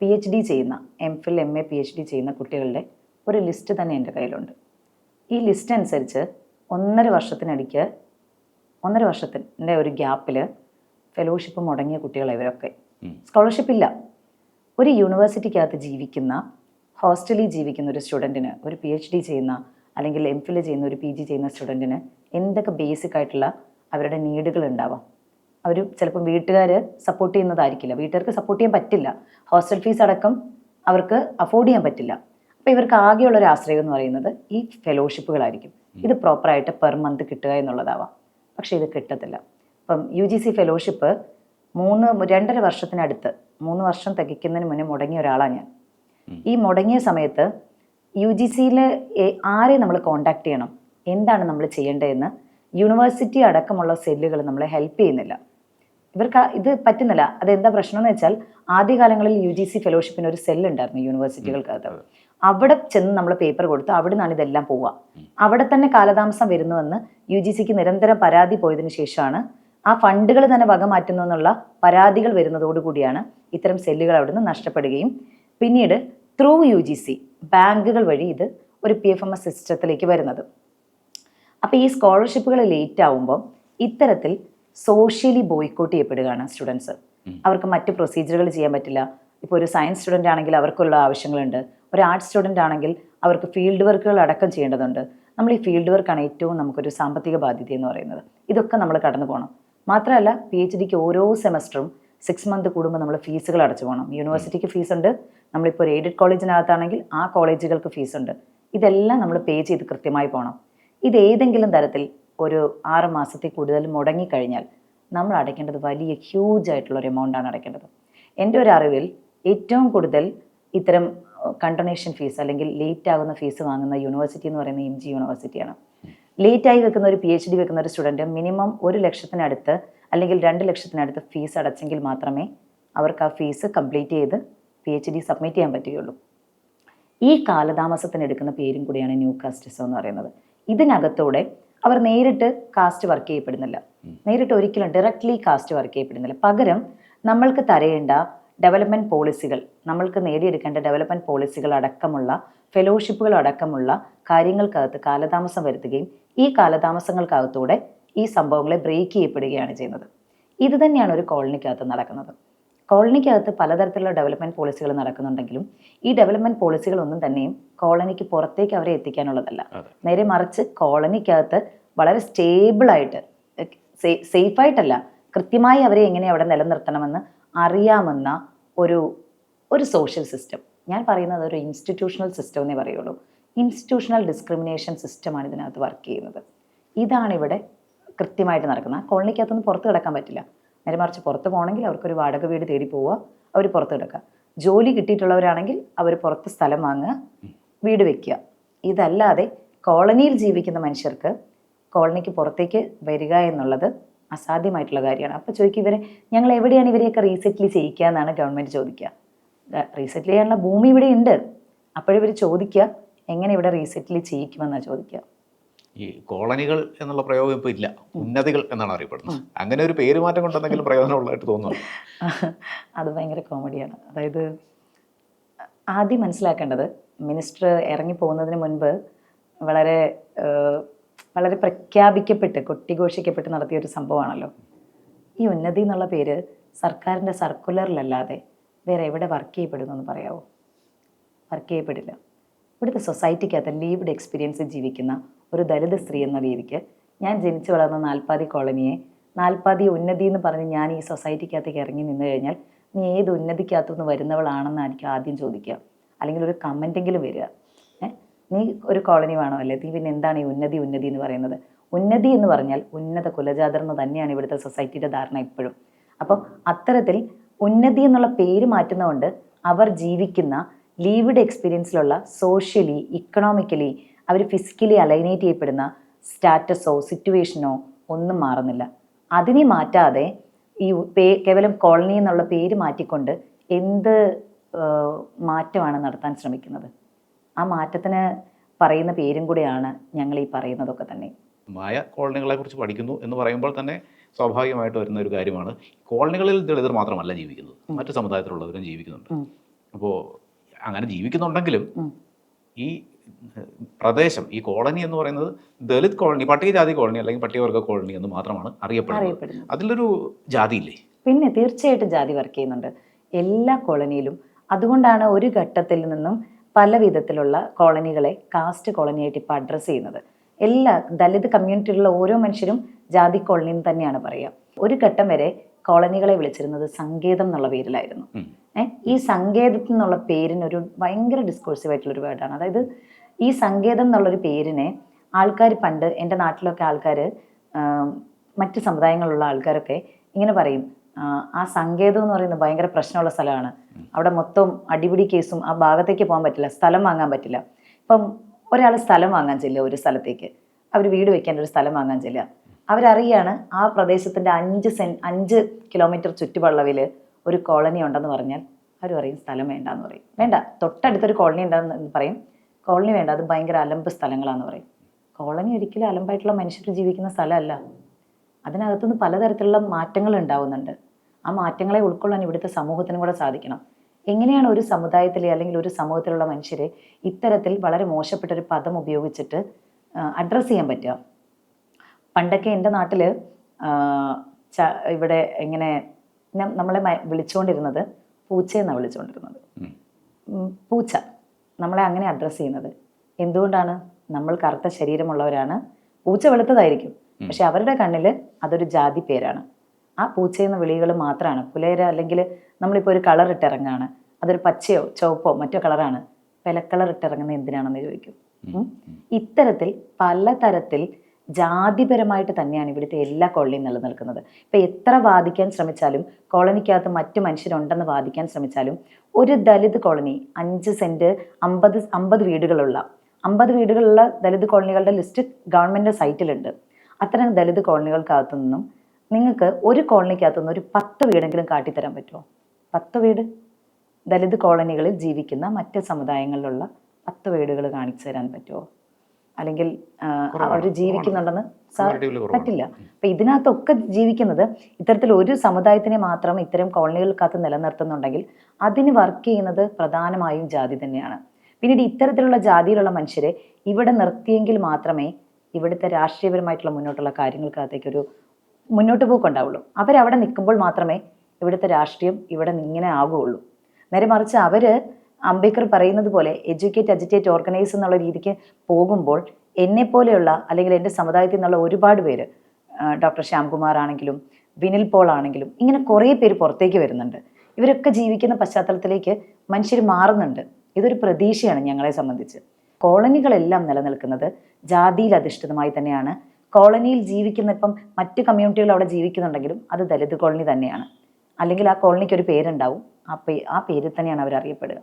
പി എച്ച് ഡി ചെയ്യുന്ന M phil M A P H D ചെയ്യുന്ന കുട്ടികളുടെ ഒരു ലിസ്റ്റ് തന്നെ എന്റെ കയ്യിലുണ്ട്. ഈ ലിസ്റ്റ് അനുസരിച്ച് ഒന്നര വർഷത്തിനടിക്ക് ഒന്നര വർഷത്തിന്റെ ഒരു ഗ്യാപ്പിൽ ഫെലോഷിപ്പ് മുടങ്ങിയ കുട്ടികളെ ഇവരൊക്കെ. സ്കോളർഷിപ്പ് ഇല്ല. ഒരു യൂണിവേഴ്സിറ്റിക്കകത്ത് ജീവിക്കുന്ന ഹോസ്റ്റലിൽ ജീവിക്കുന്ന ഒരു സ്റ്റുഡന്റിന് ഒരു പി എച്ച് ഡി ചെയ്യുന്ന അല്ലെങ്കിൽ എം ഫിൽ ചെയ്യുന്ന ഒരു പി ജി ചെയ്യുന്ന സ്റ്റുഡന്റിന് എന്തൊക്കെ ബേസിക് ആയിട്ടുള്ള അവരുടെ നീഡുകൾ ഉണ്ടാവാം. അവർ ചിലപ്പോൾ വീട്ടുകാർ സപ്പോർട്ട് ചെയ്യുന്നതായിരിക്കില്ല. വീട്ടുകാർക്ക് സപ്പോർട്ട് ചെയ്യാൻ പറ്റില്ല. ഹോസ്റ്റൽ ഫീസ് അടക്കം അവർക്ക് അഫോർഡ് ചെയ്യാൻ പറ്റില്ല. അപ്പോൾ ഇവർക്ക് ആകെയുള്ള ഒരു ആശ്രയം എന്ന് പറയുന്നത് ഈ ഫെലോഷിപ്പുകളായിരിക്കും ഇത് പ്രോപ്പറായിട്ട് പെർ മന്ത് കിട്ടുക എന്നുള്ളതാവാം. പക്ഷേ ഇത് കിട്ടത്തില്ല. ഇപ്പം യു ജി സി ഫെലോഷിപ്പ് മൂന്ന് രണ്ടര വർഷത്തിനടുത്ത് മൂന്ന് വർഷം തികയ്ക്കുന്നതിന് മുന്നേ മുടങ്ങിയ ഒരാളാണ് ഞാൻ. ഈ മുടങ്ങിയ സമയത്ത് യു ജി സിയിൽ ആരെ നമ്മൾ കോണ്ടാക്ട് ചെയ്യണം? എന്താണ് നമ്മൾ ചെയ്യേണ്ടതെന്ന്? യൂണിവേഴ്സിറ്റി അടക്കമുള്ള സെല്ലുകൾ നമ്മളെ ഹെൽപ്പ് ചെയ്യുന്നില്ല. ഇവർക്ക് ഇത് പറ്റുന്നില്ല. അതെന്താ പ്രശ്നം എന്ന് വെച്ചാൽ ആദ്യകാലങ്ങളിൽ യു ജി സി ഫെലോഷിപ്പിന് ഒരു സെൽ ഉണ്ടായിരുന്നു യൂണിവേഴ്സിറ്റികൾക്കകത്ത്. അവിടെ ചെന്ന് നമ്മൾ പേപ്പർ കൊടുത്ത് അവിടെ നിന്നാണ് ഇതെല്ലാം പോവുക. അവിടെ തന്നെ കാലതാമസം വരുന്നുവെന്ന് യു ജി സിക്ക് നിരന്തരം പരാതി പോയതിനു ശേഷമാണ് ആ ഫണ്ടുകൾ തന്നെ വക മാറ്റുന്നു എന്നുള്ള പരാതികൾ വരുന്നതോടുകൂടിയാണ് ഇത്തരം സെല്ലുകൾ അവിടുന്ന് നഷ്ടപ്പെടുകയും. പിന്നീട് ത്രൂ യു ജി സി ബാങ്കുകൾ വഴി ഇത് ഒരു പി എഫ് എം എസ് സിസ്റ്റത്തിലേക്ക് വരുന്നത്. അപ്പോൾ ഈ സ്കോളർഷിപ്പുകൾ ലേറ്റ് ആവുമ്പോൾ ഇത്തരത്തിൽ സോഷ്യലി ബോയ്ക്കോട്ട് ചെയ്യപ്പെടുകയാണ് സ്റ്റുഡൻസ് അവർക്ക് മറ്റ് പ്രൊസീജിയറുകൾ ചെയ്യാൻ പറ്റില്ല. ഇപ്പോൾ ഒരു സയൻസ് സ്റ്റുഡന്റ് ആണെങ്കിൽ അവർക്കുള്ള ആവശ്യങ്ങളുണ്ട്. ഒരു ആർട്സ് സ്റ്റുഡന്റ് ആണെങ്കിൽ അവർക്ക് ഫീൽഡ് വർക്കുകൾ അടക്കം ചെയ്യേണ്ടതുണ്ട്. നമ്മൾ ഈ ഫീൽഡ് വർക്കാണ് ഏറ്റവും നമുക്കൊരു സാമ്പത്തിക ബാധ്യത എന്ന് പറയുന്നത്. ഇതൊക്കെ നമ്മൾ കടന്നു പോകണം മാത്രമല്ല പി എച്ച് ഡിക്ക് ഓരോ സെമസ്റ്ററും സിക്സ് മന്ത് കൂടുമ്പോൾ നമ്മൾ ഫീസുകൾ അടച്ചു പോകണം യൂണിവേഴ്സിറ്റിക്ക് ഫീസ് ഉണ്ട്. നമ്മളിപ്പോൾ ഒരു എയ്ഡഡ് കോളേജിനകത്താണെങ്കിൽ ആ കോളേജുകൾക്ക് ഫീസ് ഉണ്ട്. ഇതെല്ലാം നമ്മൾ പേ ചെയ്ത് കൃത്യമായി പോകണം ഇത് ഏതെങ്കിലും തരത്തിൽ ഒരു ആറ് മാസത്തിൽ കൂടുതൽ മുടങ്ങിക്കഴിഞ്ഞാൽ നമ്മൾ അടയ്ക്കേണ്ടത് വലിയ ഹ്യൂജ് ആയിട്ടുള്ള ഒരു എമൗണ്ടാണ് അടയ്ക്കേണ്ടത്. എന്റെ ഒരു അറിവിൽ ഏറ്റവും കൂടുതൽ ഇത്തരം കണ്ടൊണേഷൻ ഫീസ് അല്ലെങ്കിൽ ലേറ്റ് ആകുന്ന ഫീസ് വാങ്ങുന്ന യൂണിവേഴ്സിറ്റി എന്ന് പറയുന്ന എം ജി യൂണിവേഴ്സിറ്റിയാണ് ലേറ്റായി വെക്കുന്ന ഒരു പി എച്ച് ഡി വെക്കുന്ന ഒരു സ്റ്റുഡന്റ് മിനിമം ഒരു ലക്ഷത്തിനടുത്ത് അല്ലെങ്കിൽ രണ്ട് ലക്ഷത്തിനടുത്ത് ഫീസ് അടച്ചെങ്കിൽ മാത്രമേ അവർക്ക് ആ ഫീസ് കംപ്ലീറ്റ് ചെയ്ത് പി എച്ച് ഡി സബ്മിറ്റ് ചെയ്യാൻ പറ്റുകയുള്ളൂ. ഈ കാലതാമസത്തിന് എടുക്കുന്ന പേരും കൂടിയാണ് ന്യൂ കാസ്റ്റിസം എന്ന് പറയുന്നത്. ഇതിനകത്തൂടെ അവർ നേരിട്ട് കാസ്റ്റ് വർക്ക് ചെയ്യപ്പെടുന്നില്ല. നേരിട്ട് ഒരിക്കലും ഡയറക്ട്ലി കാസ്റ്റ് വർക്ക് ചെയ്യപ്പെടുന്നില്ല. പകരം നമ്മൾക്ക് തരേണ്ട ഡെവലപ്മെന്റ് പോളിസികൾ നമ്മൾക്ക് നേടിയെടുക്കേണ്ട ഡെവലപ്മെന്റ് പോളിസികൾ അടക്കമുള്ള ഫെലോഷിപ്പുകൾ അടക്കമുള്ള കാര്യങ്ങൾക്കകത്ത് കാലതാമസം വരുത്തുകയും ഈ കാലതാമസങ്ങൾക്കകത്തൂടെ ഈ സംഭവങ്ങളെ ബ്രേക്ക് ചെയ്യപ്പെടുകയാണ് ചെയ്യുന്നത്. ഇത് തന്നെയാണ് ഒരു കോളനിക്കകത്ത് നടക്കുന്നത്. കോളനിക്കകത്ത് പലതരത്തിലുള്ള ഡെവലപ്മെന്റ് പോളിസികൾ നടക്കുന്നുണ്ടെങ്കിലും ഈ ഡെവലപ്മെന്റ് പോളിസികളൊന്നും തന്നെയും കോളനിക്ക് പുറത്തേക്ക് അവരെ എത്തിക്കാനുള്ളതല്ല. നേരെ മറിച്ച് കോളനിക്കകത്ത് വളരെ സ്റ്റേബിളായിട്ട് സേഫായിട്ടല്ല കൃത്യമായി അവരെ എങ്ങനെ അവിടെ നിലനിർത്തണമെന്ന് അറിയാമെന്ന ഒരു ഒരു സോഷ്യൽ സിസ്റ്റം ഞാൻ പറയുന്നത് ഒരു ഇൻസ്റ്റിറ്റ്യൂഷണൽ സിസ്റ്റം എന്നേ പറയുള്ളൂ. ഇൻസ്റ്റിറ്റ്യൂഷണൽ ഡിസ്ക്രിമിനേഷൻ സിസ്റ്റമാണ് ഇതിനകത്ത് വർക്ക് ചെയ്യുന്നത്. ഇതാണ് ഇവിടെ കൃത്യമായിട്ട് നടക്കുന്നത്. ആ കോളനിക്കകത്തൊന്നും പുറത്ത് കിടക്കാൻ പറ്റില്ല. നേരെ മറിച്ച് പുറത്ത് പോകണമെങ്കിൽ അവർക്കൊരു വാടക വീട് തേടി പോവുക അവർ പുറത്ത് കിടക്കുക. ജോലി കിട്ടിയിട്ടുള്ളവരാണെങ്കിൽ അവർ പുറത്ത് സ്ഥലം വാങ്ങുക വീട് വെക്കുക. ഇതല്ലാതെ കോളനിയിൽ ജീവിക്കുന്ന മനുഷ്യർക്ക് കോളനിക്ക് പുറത്തേക്ക് വരിക എന്നുള്ളത് അസാധ്യമായിട്ടുള്ള കാര്യമാണ്. അപ്പോൾ ചോദിക്കും ഇവരെ ഞങ്ങൾ എവിടെയാണ് ഇവരെയൊക്കെ റീസെറ്റിൽ ചെയ്യിക്കുക എന്നാണ് ഗവൺമെന്റ് ചോദിക്കുക. റീസെറ്റിൽ ചെയ്യാനുള്ള ഭൂമി ഇവിടെ ഉണ്ട്. അപ്പോഴിവർ ചോദിക്കുക എങ്ങനെ ഇവിടെ റീസെറ്റിൽ ചെയ്യിക്കുമെന്നാണ് ചോദിക്കുക. ഈ കോളനികൾ എന്നുള്ള പ്രയോഗം ഇപ്പോൾ ഇല്ല. ഉന്നതികൾ എന്നാണ് അറിയപ്പെടുന്നത്. അങ്ങനെ ഒരു പേര് മാറ്റം കൊണ്ടെന്തെങ്കിലും പ്രയോജനമുള്ളതായിട്ട് തോന്നുന്നു അത് ഭയങ്കര കോമഡിയാണ്. അതായത് ആദ്യം മനസ്സിലാക്കേണ്ടത് മിനിസ്റ്റർ ഇറങ്ങി പോകുന്നതിന് മുൻപ് വളരെ വളരെ പ്രഖ്യാപിക്കപ്പെട്ട് കൊട്ടിഘോഷിക്കപ്പെട്ട് നടത്തിയ ഒരു സംഭവമാണല്ലോ. ഈ ഉന്നതി എന്നുള്ള പേര് സർക്കാരിന്റെ സർക്കുലറിലല്ലാതെ വേറെ എവിടെ വർക്ക് ചെയ്യപ്പെടുന്നു എന്ന് പറയാമോ വർക്ക് ചെയ്യപ്പെടില്ല. ഇവിടുത്തെ സൊസൈറ്റിക്കകത്ത് ലീവ്ഡ് എക്സ്പീരിയൻസ് ജീവിക്കുന്ന ഒരു ദലിത് സ്ത്രീ എന്ന രീതിക്ക് ഞാൻ ജനിച്ചു വളർന്ന നാൽപ്പാതി കോളനിയെ നാൽപ്പാതി ഉന്നതി എന്ന് പറഞ്ഞ് ഞാൻ ഈ സൊസൈറ്റിക്കകത്തേക്ക് ഇറങ്ങി നിന്ന് കഴിഞ്ഞാൽ നീ ഏത് ഉന്നതിക്കകത്തുനിന്ന് വരുന്നവളാണെന്നായിരിക്കും ആദ്യം ചോദിക്കുക. അല്ലെങ്കിൽ ഒരു കമന്റെങ്കിലും വരിക. നീ ഒരു കോളനി വേണോ അല്ലേ? നീ പിന്നെ എന്താണ് ഈ ഉന്നതി ഉന്നതി എന്ന് പറയുന്നത്? ഉന്നതി എന്ന് പറഞ്ഞാൽ ഉന്നത കുലജാതർ എന്ന് തന്നെയാണ് ഇവിടുത്തെ സൊസൈറ്റിയുടെ ധാരണ ഇപ്പോഴും. അപ്പം അത്തരത്തിൽ ഉന്നതി എന്നുള്ള പേര് മാറ്റുന്നതുകൊണ്ട് അവർ ജീവിക്കുന്ന ലീവിഡ് എക്സ്പീരിയൻസിലുള്ള സോഷ്യലി ഇക്കണോമിക്കലി അവർ ഫിസിക്കലി അലൈനേറ്റ് ചെയ്യപ്പെടുന്ന സ്റ്റാറ്റസോ സിറ്റുവേഷനോ ഒന്നും മാറുന്നില്ല. അതിനെ മാറ്റാതെ ഈ പേ കേവലം കോളനി എന്നുള്ള പേര് മാറ്റിക്കൊണ്ട് എന്ത് മാറ്റമാണ് നടത്താൻ ശ്രമിക്കുന്നത്? ആ മാറ്റത്തിന് പറയുന്ന പേരും കൂടെയാണ് ഞങ്ങൾ ഈ പറയുന്നതൊക്കെ തന്നെ. മായ കോളനികളെ കുറിച്ച് പഠിക്കുന്നു എന്ന് പറയുമ്പോൾ തന്നെ സ്വാഭാവികമായിട്ട് വരുന്ന ഒരു കാര്യമാണ്. കോളനികളിൽ ദളിതർ മാത്രമല്ല ജീവിക്കുന്നത്. മറ്റു സമുദായത്തിലുള്ളവരും ജീവിക്കുന്നുണ്ട്. അപ്പോൾ അങ്ങനെ ജീവിക്കുന്നുണ്ടെങ്കിലും ഈ പ്രദേശം ഈ കോളനി എന്ന് പറയുന്നത് ദളിത് കോളനി പട്ടികജാതി കോളനി അല്ലെങ്കിൽ പട്ടികവർഗ കോളനി എന്ന് മാത്രമാണ് അറിയപ്പെടുന്നത്. അതിലൊരു ജാതി ഇല്ലേ പിന്നെ തീർച്ചയായിട്ടും ജാതി വർക്ക് ചെയ്യുന്നുണ്ട്. എല്ലാ കോളനിയിലും അതുകൊണ്ടാണ് ഒരു ഘട്ടത്തിൽ നിന്നും പല വിധത്തിലുള്ള കോളനികളെ കാസ്റ്റ് കോളനിയായിട്ട് ഇപ്പോൾ അഡ്രസ്സ് ചെയ്യുന്നത്. എല്ലാ ദലിത് കമ്മ്യൂണിറ്റിയിലുള്ള ഓരോ മനുഷ്യരും ജാതി കോളനി എന്ന് തന്നെയാണ് പറയുക. ഒരു ഘട്ടം വരെ കോളനികളെ വിളിച്ചിരുന്നത് സങ്കേതം എന്നുള്ള പേരിലായിരുന്നു. ഏഹ് ഈ സങ്കേതത്തിൽ നിന്നുള്ള പേരിനൊരു ഭയങ്കര ഡിസ്കോഴ്സീവ് ആയിട്ടുള്ള ഒരു വേർഡാണ് അതായത് ഈ സങ്കേതം എന്നുള്ളൊരു പേരിനെ ആൾക്കാർ പണ്ട് എന്റെ നാട്ടിലൊക്കെ ആൾക്കാർ മറ്റ് സമുദായങ്ങളിലുള്ള ആൾക്കാരൊക്കെ ഇങ്ങനെ പറയും. ആ, സങ്കേതം എന്ന് പറയുന്നത് ഭയങ്കര പ്രശ്നമുള്ള സ്ഥലമാണ്. അവിടെ മൊത്തം അടിപിടി കേസും ആ ഭാഗത്തേക്ക് പോകാൻ പറ്റില്ല സ്ഥലം വാങ്ങാൻ പറ്റില്ല. ഇപ്പം ഒരാൾ സ്ഥലം വാങ്ങാൻ ചെല്ലുക ഒരു സ്ഥലത്തേക്ക്. അവർ വീട് വെക്കേണ്ട ഒരു സ്ഥലം വാങ്ങാൻ ചെല്ലുക. അവരറിയാണ് ആ പ്രദേശത്തിന്റെ അഞ്ച് സെൻ അഞ്ച് കിലോമീറ്റർ ചുറ്റുപള്ളവിൽ ഒരു കോളനി ഉണ്ടെന്ന് പറഞ്ഞാൽ അവർ പറയും സ്ഥലം വേണ്ടെന്ന് പറയും. വേണ്ട തൊട്ടടുത്തൊരു കോളനി ഉണ്ടെന്ന് പറയും. കോളനി വേണ്ട അത് ഭയങ്കര അലമ്പ് സ്ഥലങ്ങളാണെന്ന് പറയും. കോളനി ഒരിക്കലും അലമ്പായിട്ടുള്ള മനുഷ്യർ ജീവിക്കുന്ന സ്ഥലമല്ല. അതിനകത്തുനിന്ന് പലതരത്തിലുള്ള മാറ്റങ്ങൾ ഉണ്ടാവുന്നുണ്ട്. ആ മാറ്റങ്ങളെ ഉൾക്കൊള്ളാൻ ഇവിടുത്തെ സമൂഹത്തിനും കൂടെ സാധിക്കണം. എങ്ങനെയാണ് ഒരു സമുദായത്തിലെ അല്ലെങ്കിൽ ഒരു സമൂഹത്തിലുള്ള മനുഷ്യരെ ഇത്തരത്തിൽ വളരെ മോശപ്പെട്ട ഒരു പദം ഉപയോഗിച്ചിട്ട് അഡ്രസ്സ് ചെയ്യാൻ പറ്റുക? പണ്ടൊക്കെ എന്റെ നാട്ടിൽ ഇവിടെ എങ്ങനെ നമ്മളെ വിളിച്ചുകൊണ്ടിരുന്നത് പൂച്ചയെന്നാണ് വിളിച്ചുകൊണ്ടിരുന്നത് പൂച്ച. നമ്മളെ അങ്ങനെ അഡ്രസ്സ് ചെയ്യുന്നത്. എന്തുകൊണ്ടാണ്? നമ്മൾ കറുത്ത ശരീരമുള്ളവരാണ്. പൂച്ച വെളുത്തതായിരിക്കും. പക്ഷെ അവരുടെ കണ്ണിൽ അതൊരു ജാതി പേരാണ്. ആ പൂച്ച എന്ന വിളികൾ മാത്രമാണ് പുലേര അല്ലെങ്കിൽ നമ്മളിപ്പോൾ ഒരു കളർ ഇട്ടിറങ്ങാണ്. അതൊരു പച്ചയോ ചുവപ്പോ മറ്റോ കളറാണ് വിലക്കളർ കളർ ഇട്ടിറങ്ങുന്നത് എന്തിനാണെന്ന് ചോദിക്കും. ഇത്തരത്തിൽ ഇത്തരത്തിൽ പലതരത്തിൽ ജാതിപരമായിട്ട് തന്നെയാണ് ഇവിടുത്തെ എല്ലാ കോളനിയും നിലനിൽക്കുന്നത്. ഇപ്പം എത്ര വാദിക്കാൻ ശ്രമിച്ചാലും കോളനിക്കകത്ത് മറ്റു മനുഷ്യരുണ്ടെന്ന് വാദിക്കാൻ ശ്രമിച്ചാലും ഒരു ദലിത് കോളനി അഞ്ച് സെന്റ് അമ്പത് അമ്പത് വീടുകളുള്ള അമ്പത് വീടുകളുള്ള ദലിത് കോളനികളുടെ ലിസ്റ്റ് ഗവൺമെന്റ് സൈറ്റിലുണ്ട്. അത്തരം ദലിത് കോളനികൾക്കകത്തു നിന്നും നിങ്ങൾക്ക് ഒരു കോളനിക്കകത്തു നിന്ന് ഒരു പത്ത് വീടെങ്കിലും കാട്ടിത്തരാൻ പറ്റുമോ? പത്ത് വീട്? ദലിത് കോളനികളിൽ ജീവിക്കുന്ന മറ്റ് സമുദായങ്ങളിലുള്ള പത്ത് വീടുകൾ കാണിച്ചു തരാൻ പറ്റുമോ? അല്ലെങ്കിൽ അവർ ജീവിക്കുന്നുണ്ടെന്ന് സാർ പറ്റില്ല. അപ്പൊ ഇതിനകത്തൊക്കെ ജീവിക്കുന്നത് ഇത്തരത്തിൽ ഒരു സമുദായത്തിനെ മാത്രം ഇത്തരം കോളനികൾക്കകത്ത് നിലനിർത്തുന്നുണ്ടെങ്കിൽ അതിന് വർക്ക് ചെയ്യുന്നത് പ്രധാനമായും ജാതി തന്നെയാണ്. പിന്നീട് ഇത്തരത്തിലുള്ള ജാതിയിലുള്ള മനുഷ്യരെ ഇവിടെ നിർത്തിയെങ്കിൽ മാത്രമേ ഇവിടുത്തെ രാഷ്ട്രീയപരമായിട്ടുള്ള മുന്നോട്ടുള്ള കാര്യങ്ങൾക്കകത്തേക്ക് ഒരു മുന്നോട്ട് പോക്കുണ്ടാവുള്ളൂ. അവരവിടെ നിൽക്കുമ്പോൾ മാത്രമേ ഇവിടുത്തെ രാഷ്ട്രീയം ഇവിടെ ഇങ്ങനെ ആകുകയുള്ളൂ. നേരെ മറിച്ച് അവർ അംബേദ്കർ പറയുന്നത് പോലെ എഡ്യൂക്കേറ്റ് അജിറ്റേറ്റ് ഓർഗനൈസ് എന്നുള്ള രീതിക്ക് പോകുമ്പോൾ എന്നെ പോലെയുള്ള അല്ലെങ്കിൽ എന്റെ സമുദായത്തിൽ നിന്നുള്ള ഒരുപാട് പേര് ഡോക്ടർ ശ്യാംകുമാർ ആണെങ്കിലും വിനിൽ പോൾ ആണെങ്കിലും ഇങ്ങനെ കുറേ പേര് പുറത്തേക്ക് വരുന്നുണ്ട്. ഇവരൊക്കെ ജീവിക്കുന്ന പശ്ചാത്തലത്തിലേക്ക് മനുഷ്യർ മാറുന്നുണ്ട്. ഇതൊരു പ്രതീക്ഷയാണ് ഞങ്ങളെ സംബന്ധിച്ച്. കോളനികളെല്ലാം നിലനിൽക്കുന്നത് ജാതിയിൽ അധിഷ്ഠിതമായി തന്നെയാണ്. കോളനിയിൽ ജീവിക്കുന്ന ഇപ്പം മറ്റ് കമ്മ്യൂണിറ്റികൾ അവിടെ ജീവിക്കുന്നുണ്ടെങ്കിലും അത് ദലിത് കോളനി തന്നെയാണ്. അല്ലെങ്കിൽ ആ കോളനിക്ക് ഒരു പേരുണ്ടാവും. ആ പേ ആ പേരിൽ തന്നെയാണ് അവർ അറിയപ്പെടുക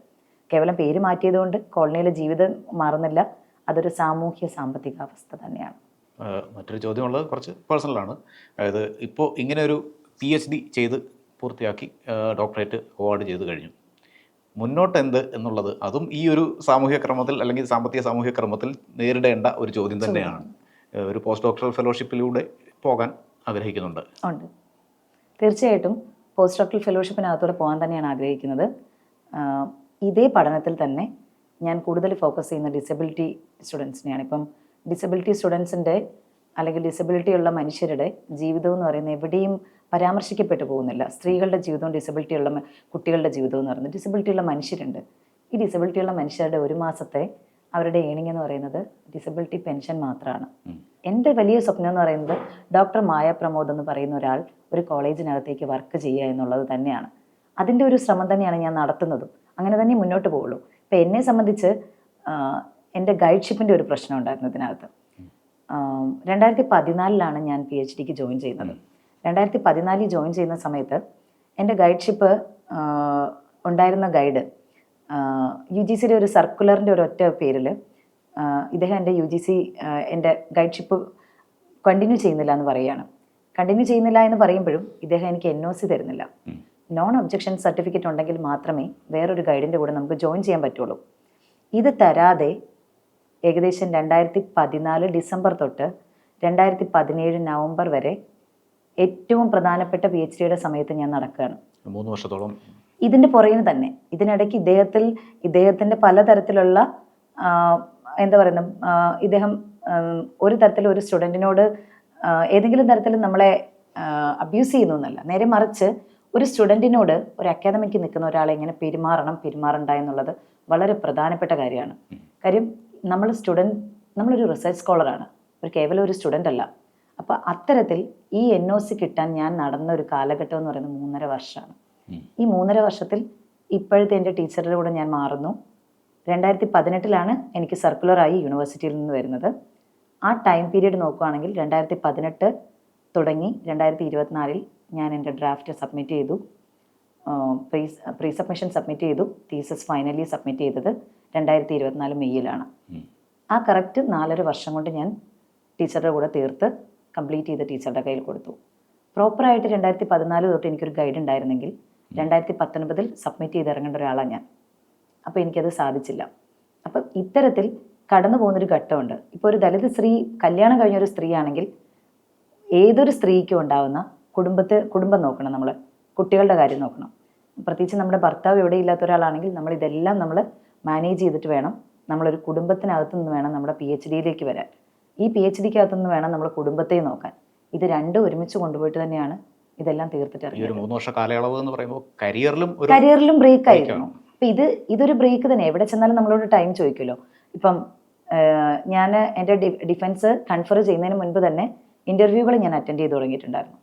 കേവലം പേര് മാറ്റിയതുകൊണ്ട് കോളനിയിലെ ജീവിതം മാറുന്നില്ല. അതൊരു സാമൂഹ്യ സാമ്പത്തിക അവസ്ഥ തന്നെയാണ് മറ്റൊരു ചോദ്യമുള്ളത് കുറച്ച് പേഴ്സണലാണ് അതായത് ഇപ്പോൾ ഇങ്ങനെ ഒരു പി എച്ച് ഡി ചെയ്ത് പൂർത്തിയാക്കി ഡോക്ടറേറ്റ് അവാർഡ് ചെയ്ത് കഴിഞ്ഞു. മുന്നോട്ട് എന്ത് എന്നുള്ളത് അതും ഈ ഒരു സാമൂഹ്യ ക്രമത്തിൽ അല്ലെങ്കിൽ സാമ്പത്തിക സാമൂഹ്യ ക്രമത്തിൽ നേരിടേണ്ട ഒരു ചോദ്യം തന്നെയാണ്. ഒരു പോസ്റ്റ് ഡോക്ടറൽ ഫെലോഷിപ്പിലൂടെ പോകാൻ ആഗ്രഹിക്കുന്നുണ്ട്. ഉണ്ട്. തീർച്ചയായിട്ടും പോസ്റ്റ് ഡോക്ടറൽ ഫെലോഷിപ്പിനകത്തൂടെ പോകാൻ തന്നെയാണ് ആഗ്രഹിക്കുന്നത്. ഇതേ പഠനത്തിൽ തന്നെ ഞാൻ കൂടുതൽ ഫോക്കസ് ചെയ്യുന്ന ഡിസബിലിറ്റി സ്റ്റുഡൻസിനെയാണ് ഇപ്പം ഡിസബിലിറ്റി സ്റ്റുഡൻസിന്റെ അല്ലെങ്കിൽ ഡിസബിലിറ്റി ഉള്ള മനുഷ്യരുടെ ജീവിതം എന്ന് പറയുന്നത് എവിടെയും പരാമർശിക്കപ്പെട്ടു പോകുന്നില്ല. സ്ത്രീകളുടെ ജീവിതവും ഡിസബിലിറ്റി ഉള്ള കുട്ടികളുടെ ജീവിതവും എന്ന് പറയുന്നത് ഡിസബിലിറ്റി ഉള്ള മനുഷ്യരുണ്ട്. ഈ ഡിസബിലിറ്റി ഉള്ള മനുഷ്യരുടെ ഒരു മാസത്തെ അവരുടെ ഏണിംഗ് എന്ന് പറയുന്നത് ഡിസബിലിറ്റി പെൻഷൻ മാത്രമാണ് എന്റെ വലിയ സ്വപ്നം എന്ന് പറയുന്നത് ഡോക്ടർ മായ പ്രമോദ് എന്ന് പറയുന്ന ഒരാൾ ഒരു കോളേജിനകത്തേക്ക് വർക്ക് ചെയ്യുക എന്നുള്ളത് തന്നെയാണ്. അതിന്റെ ഒരു ശ്രമം തന്നെയാണ് ഞാൻ നടത്തുന്നതും. അങ്ങനെ തന്നെ മുന്നോട്ട് പോവുള്ളൂ ഇപ്പം എന്നെ സംബന്ധിച്ച് എന്റെ ഗൈഡ്ഷിപ്പിന്റെ ഒരു പ്രശ്നം ഉണ്ടായിരുന്നു ഇതിനകത്ത്. രണ്ടായിരത്തി പതിനാലിലാണ് ഞാൻ പി എച്ച് ഡിക്ക് ജോയിൻ ചെയ്യുന്നത് രണ്ടായിരത്തി പതിനാലിൽ ജോയിൻ ചെയ്യുന്ന സമയത്ത് എന്റെ ഗൈഡ്ഷിപ്പ് ഉണ്ടായിരുന്ന ഗൈഡ് യു ജി സിയുടെ ഒരു സർക്കുലറിന്റെ ഒരു ഒറ്റ പേരിൽ ഇദ്ദേഹം എന്റെ യു ജി സി എന്റെ ഗൈഡ്ഷിപ്പ് കണ്ടിന്യൂ ചെയ്യുന്നില്ല എന്ന് പറയുകയാണ്. കണ്ടിന്യൂ ചെയ്യുന്നില്ല എന്ന് പറയുമ്പോഴും ഇദ്ദേഹം എനിക്ക് എൻ ഒ സി തരുന്നില്ല. നോൺ ഒബ്ജക്ഷൻ സർട്ടിഫിക്കറ്റ് ഉണ്ടെങ്കിൽ മാത്രമേ വേറൊരു ഗൈഡിന്റെ കൂടെ നമുക്ക് ജോയിൻ ചെയ്യാൻ പറ്റുള്ളൂ. ഇത് തരാതെ ഏകദേശം രണ്ടായിരത്തി പതിനാല് ഡിസംബർ തൊട്ട് രണ്ടായിരത്തി പതിനേഴ് നവംബർ വരെ ഏറ്റവും പ്രധാനപ്പെട്ട പി എച്ച് ഡിയുടെ സമയത്ത് ഞാൻ നടക്കുകയാണ്. മൂന്ന് വർഷത്തോളം. ഇതിന്റെ പുറകിന് തന്നെ ഇതിനിടയ്ക്ക് ഇദ്ദേഹത്തിൽ ഇദ്ദേഹത്തിന്റെ പലതരത്തിലുള്ള എന്താ പറയുന്നത് ഇദ്ദേഹം ഒരു തരത്തിൽ ഒരു സ്റ്റുഡന്റിനോട് ഏതെങ്കിലും തരത്തിൽ നമ്മളെ അബ്യൂസ് ചെയ്യുന്നു എന്നല്ല. നേരെ മറിച്ച് ഒരു സ്റ്റുഡന്റിനോട് ഒരു അക്കാദമിക്ക് നിൽക്കുന്ന ഒരാളെ എങ്ങനെ പെരുമാറണം പെരുമാറണ്ട എന്നുള്ളത് വളരെ പ്രധാനപ്പെട്ട കാര്യമാണ്. കാര്യം നമ്മൾ സ്റ്റുഡന്റ് നമ്മളൊരു റിസർച്ച് സ്കോളറാണ്. ഒരു കേവലം ഒരു സ്റ്റുഡന്റ് അല്ല അപ്പോൾ അത്തരത്തിൽ ഈ എൻ ഒ സി കിട്ടാൻ ഞാൻ നടന്ന ഒരു കാലഘട്ടം എന്ന് പറയുന്നത് മൂന്നര വർഷമാണ്. ഈ മൂന്നര വർഷത്തിൽ ഇപ്പോഴത്തെ എന്റെ ടീച്ചറുടെ കൂടെ ഞാൻ മാറുന്നു. രണ്ടായിരത്തി പതിനെട്ടിലാണ് എനിക്ക് സർക്കുലറായി യൂണിവേഴ്സിറ്റിയിൽ നിന്ന് വരുന്നത്. ആ ടൈം പീരീഡ് നോക്കുകയാണെങ്കിൽ രണ്ടായിരത്തി പതിനെട്ട് തുടങ്ങി രണ്ടായിരത്തി ഇരുപത്തിനാലിൽ ഞാൻ എന്റെ ഡ്രാഫ്റ്റ് സബ്മിറ്റ് ചെയ്തു. പ്രീ പ്രീ സബ്മിഷൻ സബ്മിറ്റ് ചെയ്തു. തീസസ് ഫൈനലി സബ്മിറ്റ് ചെയ്തത് രണ്ടായിരത്തി ഇരുപത്തിനാല് മെയ്യിലാണ് ആ കറക്റ്റ് നാലര വർഷം കൊണ്ട് ഞാൻ ടീച്ചറുടെ കൂടെ തീർത്ത് കംപ്ലീറ്റ് ചെയ്ത് ടീച്ചറുടെ കയ്യിൽ കൊടുത്തു. പ്രോപ്പറായിട്ട് രണ്ടായിരത്തി പതിനാല് തൊട്ട് എനിക്കൊരു ഗൈഡ് ഉണ്ടായിരുന്നെങ്കിൽ രണ്ടായിരത്തി പത്തൊൻപതിൽ സബ്മിറ്റ് ചെയ്ത് ഇറങ്ങേണ്ട ഒരാളാണ് ഞാൻ. അപ്പോൾ എനിക്കത് സാധിച്ചില്ല. അപ്പം ഇത്തരത്തിൽ കടന്നു പോകുന്നൊരു ഘട്ടമുണ്ട്. ഇപ്പോൾ ഒരു ദലിത് സ്ത്രീ കല്യാണം കഴിഞ്ഞ ഒരു സ്ത്രീ ആണെങ്കിൽ ഏതൊരു സ്ത്രീക്കും ഉണ്ടാവുന്ന കുടുംബത്തെ കുടുംബം നോക്കണം നമ്മൾ കുട്ടികളുടെ കാര്യം നോക്കണം. പ്രത്യേകിച്ച് നമ്മുടെ ഭർത്താവ് എവിടെ ഇല്ലാത്ത ഒരാളാണെങ്കിൽ നമ്മൾ ഇതെല്ലാം നമ്മൾ മാനേജ് ചെയ്തിട്ട് വേണം. നമ്മളൊരു കുടുംബത്തിനകത്തു നിന്ന് വേണം നമ്മുടെ പി എച്ച് ഡിയിലേക്ക് വരാൻ. ഈ പി എച്ച് ഡിക്കകത്തു നിന്ന് വേണം നമ്മൾ കുടുംബത്തെ നോക്കാൻ. ഇത് രണ്ടും ഒരുമിച്ച് കൊണ്ടുപോയിട്ട് തന്നെയാണ് ഇതെല്ലാം തീർത്തിട്ട് ഒരു മൂന്ന് വർഷ കാലയളവ് എന്ന് പറയുമ്പോൾ കരിയറിലും കരിയറിലും ബ്രേക്ക് ആയിരുന്നു. അപ്പം ഇത് ഇതൊരു ബ്രേക്ക് തന്നെ. എവിടെ ചെന്നാലും നമ്മളോട് ടൈം ചോദിക്കുമല്ലോ. ഇപ്പം ഞാൻ എന്റെ ഡിഫൻസ് കൺഫർ ചെയ്യുന്നതിന് മുൻപ് തന്നെ ഇന്റർവ്യൂകൾ ഞാൻ അറ്റൻഡ് ചെയ്ത് തുടങ്ങിയിട്ടുണ്ടായിരുന്നു.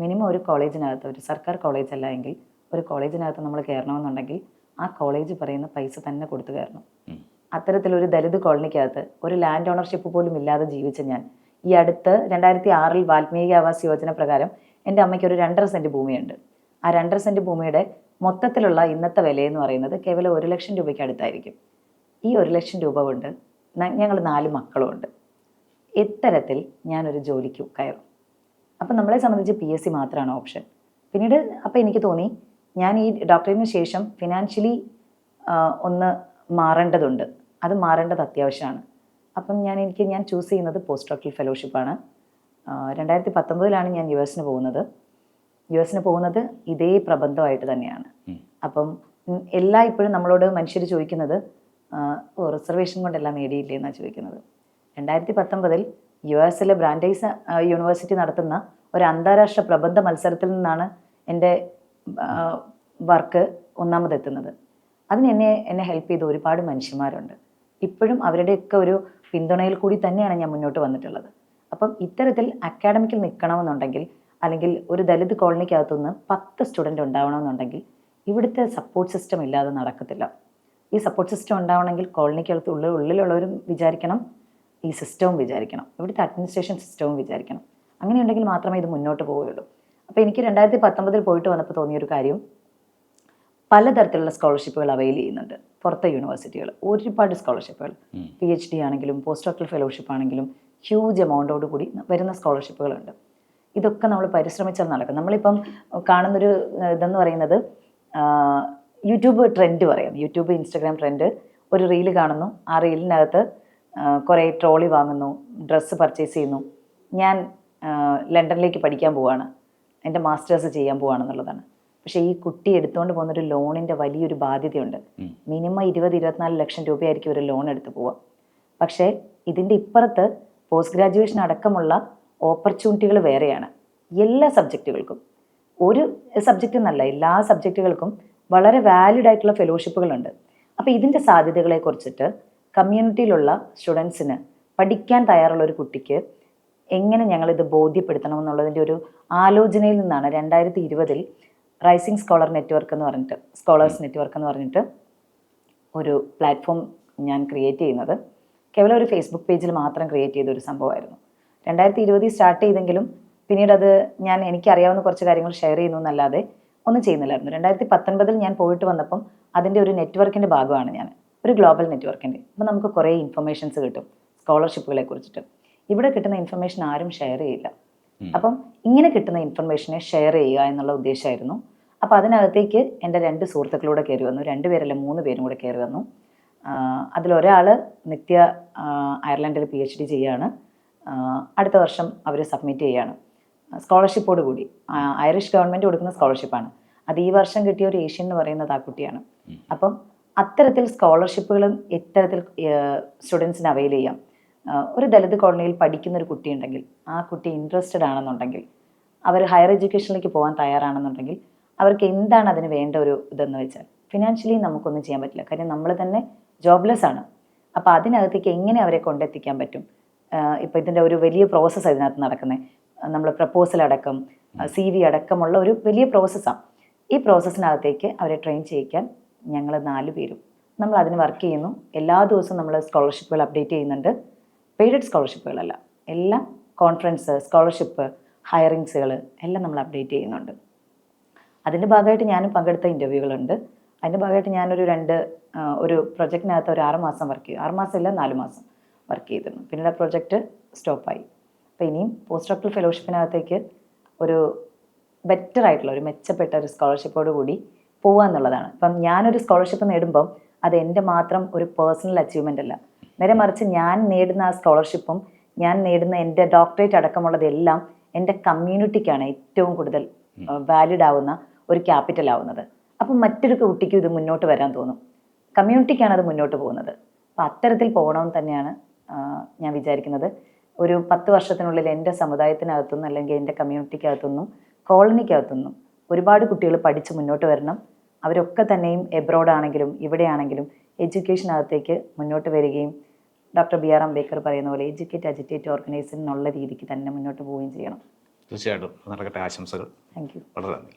മിനിമം ഒരു കോളേജിനകത്ത് ഒരു സർക്കാർ കോളേജ് അല്ല എങ്കിൽ ഒരു കോളേജിനകത്ത് നമ്മൾ കയറണമെന്നുണ്ടെങ്കിൽ ആ കോളേജ് പറയുന്ന പൈസ തന്നെ കൊടുത്തു കയറണം. അത്തരത്തിലൊരു ദലിത് കോളനിക്കകത്ത് ഒരു ലാൻഡ് ഓണർഷിപ്പ് പോലും ഇല്ലാതെ ജീവിച്ച ഞാൻ ഈ അടുത്ത് രണ്ടായിരത്തി ആറിൽ വാൽമീകി ആവാസ് യോജന പ്രകാരം എന്റെ അമ്മയ്ക്ക് ഒരു രണ്ടര സെന്റ് ഭൂമിയുണ്ട്. ആ രണ്ടര സെന്റ് ഭൂമിയുടെ മൊത്തത്തിലുള്ള ഇന്നത്തെ വിലയെന്ന് പറയുന്നത് കേവലം ഒരു ലക്ഷം രൂപയ്ക്ക് അടുത്തായിരിക്കും. ഈ ഒരു ലക്ഷം രൂപ കൊണ്ട് ഞങ്ങൾ നാല് മക്കളുമുണ്ട് ഇത്തരത്തിൽ ഞാനൊരു ജോലിക്ക് കയറും. അപ്പം നമ്മളെ സംബന്ധിച്ച് പി എസ് സി മാത്രമാണ് ഓപ്ഷൻ പിന്നീട് അപ്പം എനിക്ക് തോന്നി ഞാൻ ഈ ഡോക്ടറേറ്റിന് ശേഷം ഫിനാൻഷ്യലി ഒന്ന് മാറേണ്ടതുണ്ട്. അത് മാറേണ്ടത് അത്യാവശ്യമാണ്. അപ്പം ഞാൻ എനിക്ക് ഞാൻ ചൂസ് ചെയ്യുന്നത് പോസ്റ്റ് ഡോക്ടറൽ ഫെലോഷിപ്പാണ് രണ്ടായിരത്തി പത്തൊമ്പതിലാണ് ഞാൻ യു എസിന് പോകുന്നത്. യു എസിന് പോകുന്നത് ഇതേ പ്രബന്ധമായിട്ട് തന്നെയാണ്. അപ്പം എല്ലാ ഇപ്പോഴും നമ്മളോട് മനുഷ്യർ ചോദിക്കുന്നത് റിസർവേഷൻ കൊണ്ടെല്ലാം നേടിയില്ലേ എന്നാണ് ചോദിക്കുന്നത്. രണ്ടായിരത്തി പത്തൊമ്പതിൽ യു എസിലെ ബ്രാൻഡൈസ് യൂണിവേഴ്സിറ്റി നടത്തുന്ന ഒരു അന്താരാഷ്ട്ര പ്രബന്ധ മത്സരത്തിൽ നിന്നാണ് എന്റെ വർക്ക് ഒന്നാമതെത്തുന്നത്. അതിന് എന്നെ എന്നെ ഹെൽപ്പ് ചെയ്ത ഒരുപാട് മനുഷ്യന്മാരുണ്ട്. ഇപ്പോഴും അവരുടെയൊക്കെ ഒരു പിന്തുണയിൽ കൂടി തന്നെയാണ് ഞാൻ മുന്നോട്ട് വന്നിട്ടുള്ളത്. അപ്പം ഇത്തരത്തിൽ അക്കാഡമിക്കിൽ നിൽക്കണമെന്നുണ്ടെങ്കിൽ അല്ലെങ്കിൽ ഒരു ദലിത് കോളനിക്കകത്തുനിന്ന് പത്ത് സ്റ്റുഡന്റ് ഉണ്ടാവണമെന്നുണ്ടെങ്കിൽ ഇവിടുത്തെ സപ്പോർട്ട് സിസ്റ്റം ഇല്ലാതെ നടക്കത്തില്ല. ഈ സപ്പോർട്ട് സിസ്റ്റം ഉണ്ടാവണമെങ്കിൽ കോളനിക്കകത്ത് ഉള്ളിൽ ഉള്ളിലുള്ളവരും വിചാരിക്കണം ഈ സിസ്റ്റവും വിചാരിക്കണം. ഇവിടുത്തെ അഡ്മിനിസ്ട്രേഷൻ സിസ്റ്റവും വിചാരിക്കണം. അങ്ങനെയുണ്ടെങ്കിൽ മാത്രമേ ഇത് മുന്നോട്ട് പോവുകയുള്ളൂ. അപ്പോൾ എനിക്ക് രണ്ടായിരത്തി പത്തൊമ്പതിൽ പോയിട്ട് വന്നപ്പോൾ തോന്നിയൊരു കാര്യം പലതരത്തിലുള്ള സ്കോളർഷിപ്പുകൾ അവൈൽ ചെയ്യുന്നുണ്ട്. പുറത്തെ യൂണിവേഴ്സിറ്റികൾ ഒരുപാട് സ്കോളർഷിപ്പുകൾ. പി എച്ച് ഡി ആണെങ്കിലും പോസ്റ്റ് ഡോക്ടറൽ ഫെലോഷിപ്പ് ആണെങ്കിലും ഹ്യൂജ് എമൗണ്ടോട് കൂടി വരുന്ന സ്കോളർഷിപ്പുകളുണ്ട് ഇതൊക്കെ നമ്മൾ പരിശ്രമിച്ചാൽ നടക്കും. നമ്മളിപ്പം കാണുന്നൊരു ഇതെന്ന് പറയുന്നത് യൂട്യൂബ് ട്രെൻഡ് പറയാം. യൂട്യൂബ് ഇൻസ്റ്റഗ്രാം ട്രെൻഡ് ഒരു റീൽ കാണുന്നു. ആ റീലിനകത്ത് കുറേ ട്രോളി വാങ്ങുന്നു ഡ്രസ്സ് പർച്ചേസ് ചെയ്യുന്നു. ഞാൻ ലണ്ടനിലേക്ക് പഠിക്കാൻ പോവാണ്. എന്റെ മാസ്റ്റേഴ്സ് ചെയ്യാൻ പോവാണെന്നുള്ളതാണ്. പക്ഷേ ഈ കുട്ടി എടുത്തുകൊണ്ട് പോകുന്ന ഒരു ലോണിന്റെ വലിയൊരു ബാധ്യതയുണ്ട്. മിനിമം ഇരുപത് ഇരുപത്തിനാല് ലക്ഷം രൂപയായിരിക്കും ഒരു ലോൺ എടുത്ത് പോവുക. പക്ഷേ ഇതിന്റെ ഇപ്പുറത്ത് പോസ്റ്റ് ഗ്രാജുവേഷൻ അടക്കമുള്ള ഓപ്പർച്യൂണിറ്റികൾ വേറെയാണ്. എല്ലാ സബ്ജക്റ്റുകൾക്കും. ഒരു സബ്ജക്റ്റ് എന്നല്ല എല്ലാ സബ്ജക്റ്റുകൾക്കും വളരെ വാലിഡ് ആയിട്ടുള്ള ഫെലോഷിപ്പുകളുണ്ട്. അപ്പോൾ ഇതിന്റെ സാധ്യതകളെ കുറിച്ചിട്ട് കമ്മ്യൂണിറ്റിയിലുള്ള സ്റ്റുഡൻസിന് പഠിക്കാൻ തയ്യാറുള്ള ഒരു കുട്ടിക്ക് എങ്ങനെ ഞങ്ങളിത് ബോധ്യപ്പെടുത്തണം എന്നുള്ളതിന്റെ ഒരു ആലോചനയിൽ നിന്നാണ് രണ്ടായിരത്തി ഇരുപതിൽ റൈസിംഗ് സ്കോളർ നെറ്റ്വർക്ക് എന്ന് പറഞ്ഞിട്ട് സ്കോളേഴ്സ് നെറ്റ്വർക്ക് എന്ന് പറഞ്ഞിട്ട് ഒരു പ്ലാറ്റ്ഫോം ഞാൻ ക്രിയേറ്റ് ചെയ്യുന്നത്. കേവലം ഒരു ഫേസ്ബുക്ക് പേജിൽ മാത്രം ക്രിയേറ്റ് ചെയ്ത ഒരു സംഭവമായിരുന്നു. രണ്ടായിരത്തി ഇരുപതിൽ സ്റ്റാർട്ട് ചെയ്തെങ്കിലും പിന്നീട് അത് ഞാൻ എനിക്കറിയാവുന്ന കുറച്ച് കാര്യങ്ങൾ ഷെയർ ചെയ്യുന്നു എന്നല്ലാതെ ഒന്നും ചെയ്യുന്നില്ലായിരുന്നു. രണ്ടായിരത്തി പത്തൊൻപതിൽ ഞാൻ പോയിട്ട് വന്നപ്പം അതിന്റെ ഒരു നെറ്റ്വർക്കിന്റെ ഭാഗമാണ് ഞാൻ. ഒരു ഗ്ലോബൽ നെറ്റ്വർക്കിന്റെ അപ്പോൾ നമുക്ക് കുറേ ഇൻഫർമേഷൻസ് കിട്ടും സ്കോളർഷിപ്പുകളെ കുറിച്ചിട്ട്. ഇവിടെ കിട്ടുന്ന ഇൻഫർമേഷൻ ആരും ഷെയർ ചെയ്യില്ല. അപ്പം ഇങ്ങനെ കിട്ടുന്ന ഇൻഫർമേഷനെ ഷെയർ ചെയ്യുക എന്നുള്ള ഉദ്ദേശമായിരുന്നു. അപ്പോൾ അതിനകത്തേക്ക് എന്റെ രണ്ട് സുഹൃത്തുക്കളൂടെ കയറി വന്നു. രണ്ട് പേരല്ല മൂന്ന് പേരും കൂടെ കയറി വന്നു. അതിലൊരാൾ നിത്യ അയർലൻഡിൽ പി എച്ച് ഡി ചെയ്യാണ് അടുത്ത വർഷം അവർ സബ്മിറ്റ് ചെയ്യാണ്. സ്കോളർഷിപ്പോട് കൂടി. ഐറിഷ് ഗവൺമെന്റ് കൊടുക്കുന്ന സ്കോളർഷിപ്പാണ്. അത് ഈ വർഷം കിട്ടിയ ഒരു ഏഷ്യൻ എന്ന് പറയുന്നത് ആ കുട്ടിയാണ്. അപ്പം അത്തരത്തിൽ സ്കോളർഷിപ്പുകളും ഇത്തരത്തിൽ സ്റ്റുഡൻസിന് അവൈൽ ചെയ്യാം. ഒരു ദലിത് കോളനിയിൽ പഠിക്കുന്ന ഒരു കുട്ടി ഉണ്ടെങ്കിൽ ആ കുട്ടി ഇൻട്രസ്റ്റഡ് ആണെന്നുണ്ടെങ്കിൽ അവർ ഹയർ എഡ്യൂക്കേഷനിലേക്ക് പോകാൻ തയ്യാറാണെന്നുണ്ടെങ്കിൽ അവർക്ക് എന്താണ് അതിന് വേണ്ട ഒരു ഇതെന്ന് വെച്ചാൽ ഫിനാൻഷ്യലി നമുക്കൊന്നും ചെയ്യാൻ പറ്റില്ല. കാര്യം നമ്മൾ തന്നെ ജോബ്ലെസ് ആണ്. അപ്പോൾ അതിനകത്തേക്ക് എങ്ങനെ അവരെ കൊണ്ടെത്തിക്കാൻ പറ്റും? ഇപ്പോൾ ഇതിന്റെ ഒരു വലിയ പ്രോസസ്സ് ഇതിനകത്ത് നടക്കുന്നത്. നമ്മൾ പ്രപ്പോസൽ അടക്കം സി വി അടക്കമുള്ള ഒരു വലിയ പ്രോസസ്സാണ് ഈ പ്രോസസ്സിനകത്തേക്ക് അവരെ ട്രെയിൻ ചെയ്യിക്കാൻ ഞങ്ങൾ നാല് പേരും. നമ്മൾ അതിന് വർക്ക് ചെയ്യുന്നു. എല്ലാ ദിവസവും നമ്മൾ സ്കോളർഷിപ്പുകൾ അപ്ഡേറ്റ് ചെയ്യുന്നുണ്ട്. പെയ്ഡഡ് സ്കോളർഷിപ്പുകളല്ല എല്ലാം കോൺഫറൻസ് സ്കോളർഷിപ്പ് ഹയറിങ്സുകൾ എല്ലാം നമ്മൾ അപ്ഡേറ്റ് ചെയ്യുന്നുണ്ട്. അതിന്റെ ഭാഗമായിട്ട് ഞാനും പങ്കെടുത്ത ഇന്റർവ്യൂകളുണ്ട് അതിന്റെ ഭാഗമായിട്ട് ഞാനൊരു രണ്ട് ഒരു പ്രൊജക്റ്റിനകത്ത് ഒരു ആറുമാസം വർക്ക് ചെയ്തു. ആറുമാസം ഇല്ല നാല് മാസം വർക്ക് ചെയ്തിരുന്നു. പിന്നീട് ആ പ്രൊജക്റ്റ് സ്റ്റോപ്പായി അപ്പോൾ ഇനിയും പോസ്റ്റ് ഡോക്ടറൽ ഫെലോഷിപ്പിനകത്തേക്ക് ഒരു ബെറ്റർ ആയിട്ടുള്ള ഒരു മെച്ചപ്പെട്ട ഒരു സ്കോളർഷിപ്പോട് കൂടി പോവുക എന്നുള്ളതാണ്. ഇപ്പം ഞാനൊരു സ്കോളർഷിപ്പ് നേടുമ്പം അത് എന്റെ മാത്രം ഒരു പേഴ്സണൽ അച്ചീവ്മെന്റ് അല്ല. നേരെ മറിച്ച് ഞാൻ നേടുന്ന ആ സ്കോളർഷിപ്പും ഞാൻ നേടുന്ന എന്റെ ഡോക്ടറേറ്റ് അടക്കമുള്ളതെല്ലാം എന്റെ കമ്മ്യൂണിറ്റിക്കാണ് ഏറ്റവും കൂടുതൽ വാലിഡ് ആവുന്ന ഒരു ക്യാപിറ്റൽ ആവുന്നത്. അപ്പം മറ്റൊരു കുട്ടിക്കും ഇത് മുന്നോട്ട് വരാൻ തോന്നും. കമ്മ്യൂണിറ്റിക്കാണ് അത് മുന്നോട്ട് പോകുന്നത്. അപ്പം അത്തരത്തിൽ പോകണമെന്ന് തന്നെയാണ് ഞാൻ വിചാരിക്കുന്നത്. ഒരു പത്ത് വർഷത്തിനുള്ളിൽ എന്റെ സമുദായത്തിനകത്തുനിന്നും അല്ലെങ്കിൽ എന്റെ കമ്മ്യൂണിറ്റിക്കകത്തുനിന്നും കോളനിക്കകത്തുനിന്നും ഒരുപാട് കുട്ടികൾ പഠിച്ച് മുന്നോട്ട് വരണം. അവരൊക്കെ തന്നെയും എബ്രോഡ് ആണെങ്കിലും ഇവിടെയാണെങ്കിലും എഡ്യൂക്കേഷനകത്തേക്ക് മുന്നോട്ട് വരികയും ഡോക്ടർ ബി ആർ അംബേദ്കർ പറയുന്ന പോലെ എഡ്യൂക്കേറ്റ് അജിറ്റേറ്റ് ഓർഗനൈസ് എന്നുള്ള രീതിക്ക് തന്നെ മുന്നോട്ട് പോവുകയും ചെയ്യണം. തീർച്ചയായിട്ടും. നടക്കട്ടെ. ആശംസകൾ. താങ്ക് യു വളരെ നന്ദി.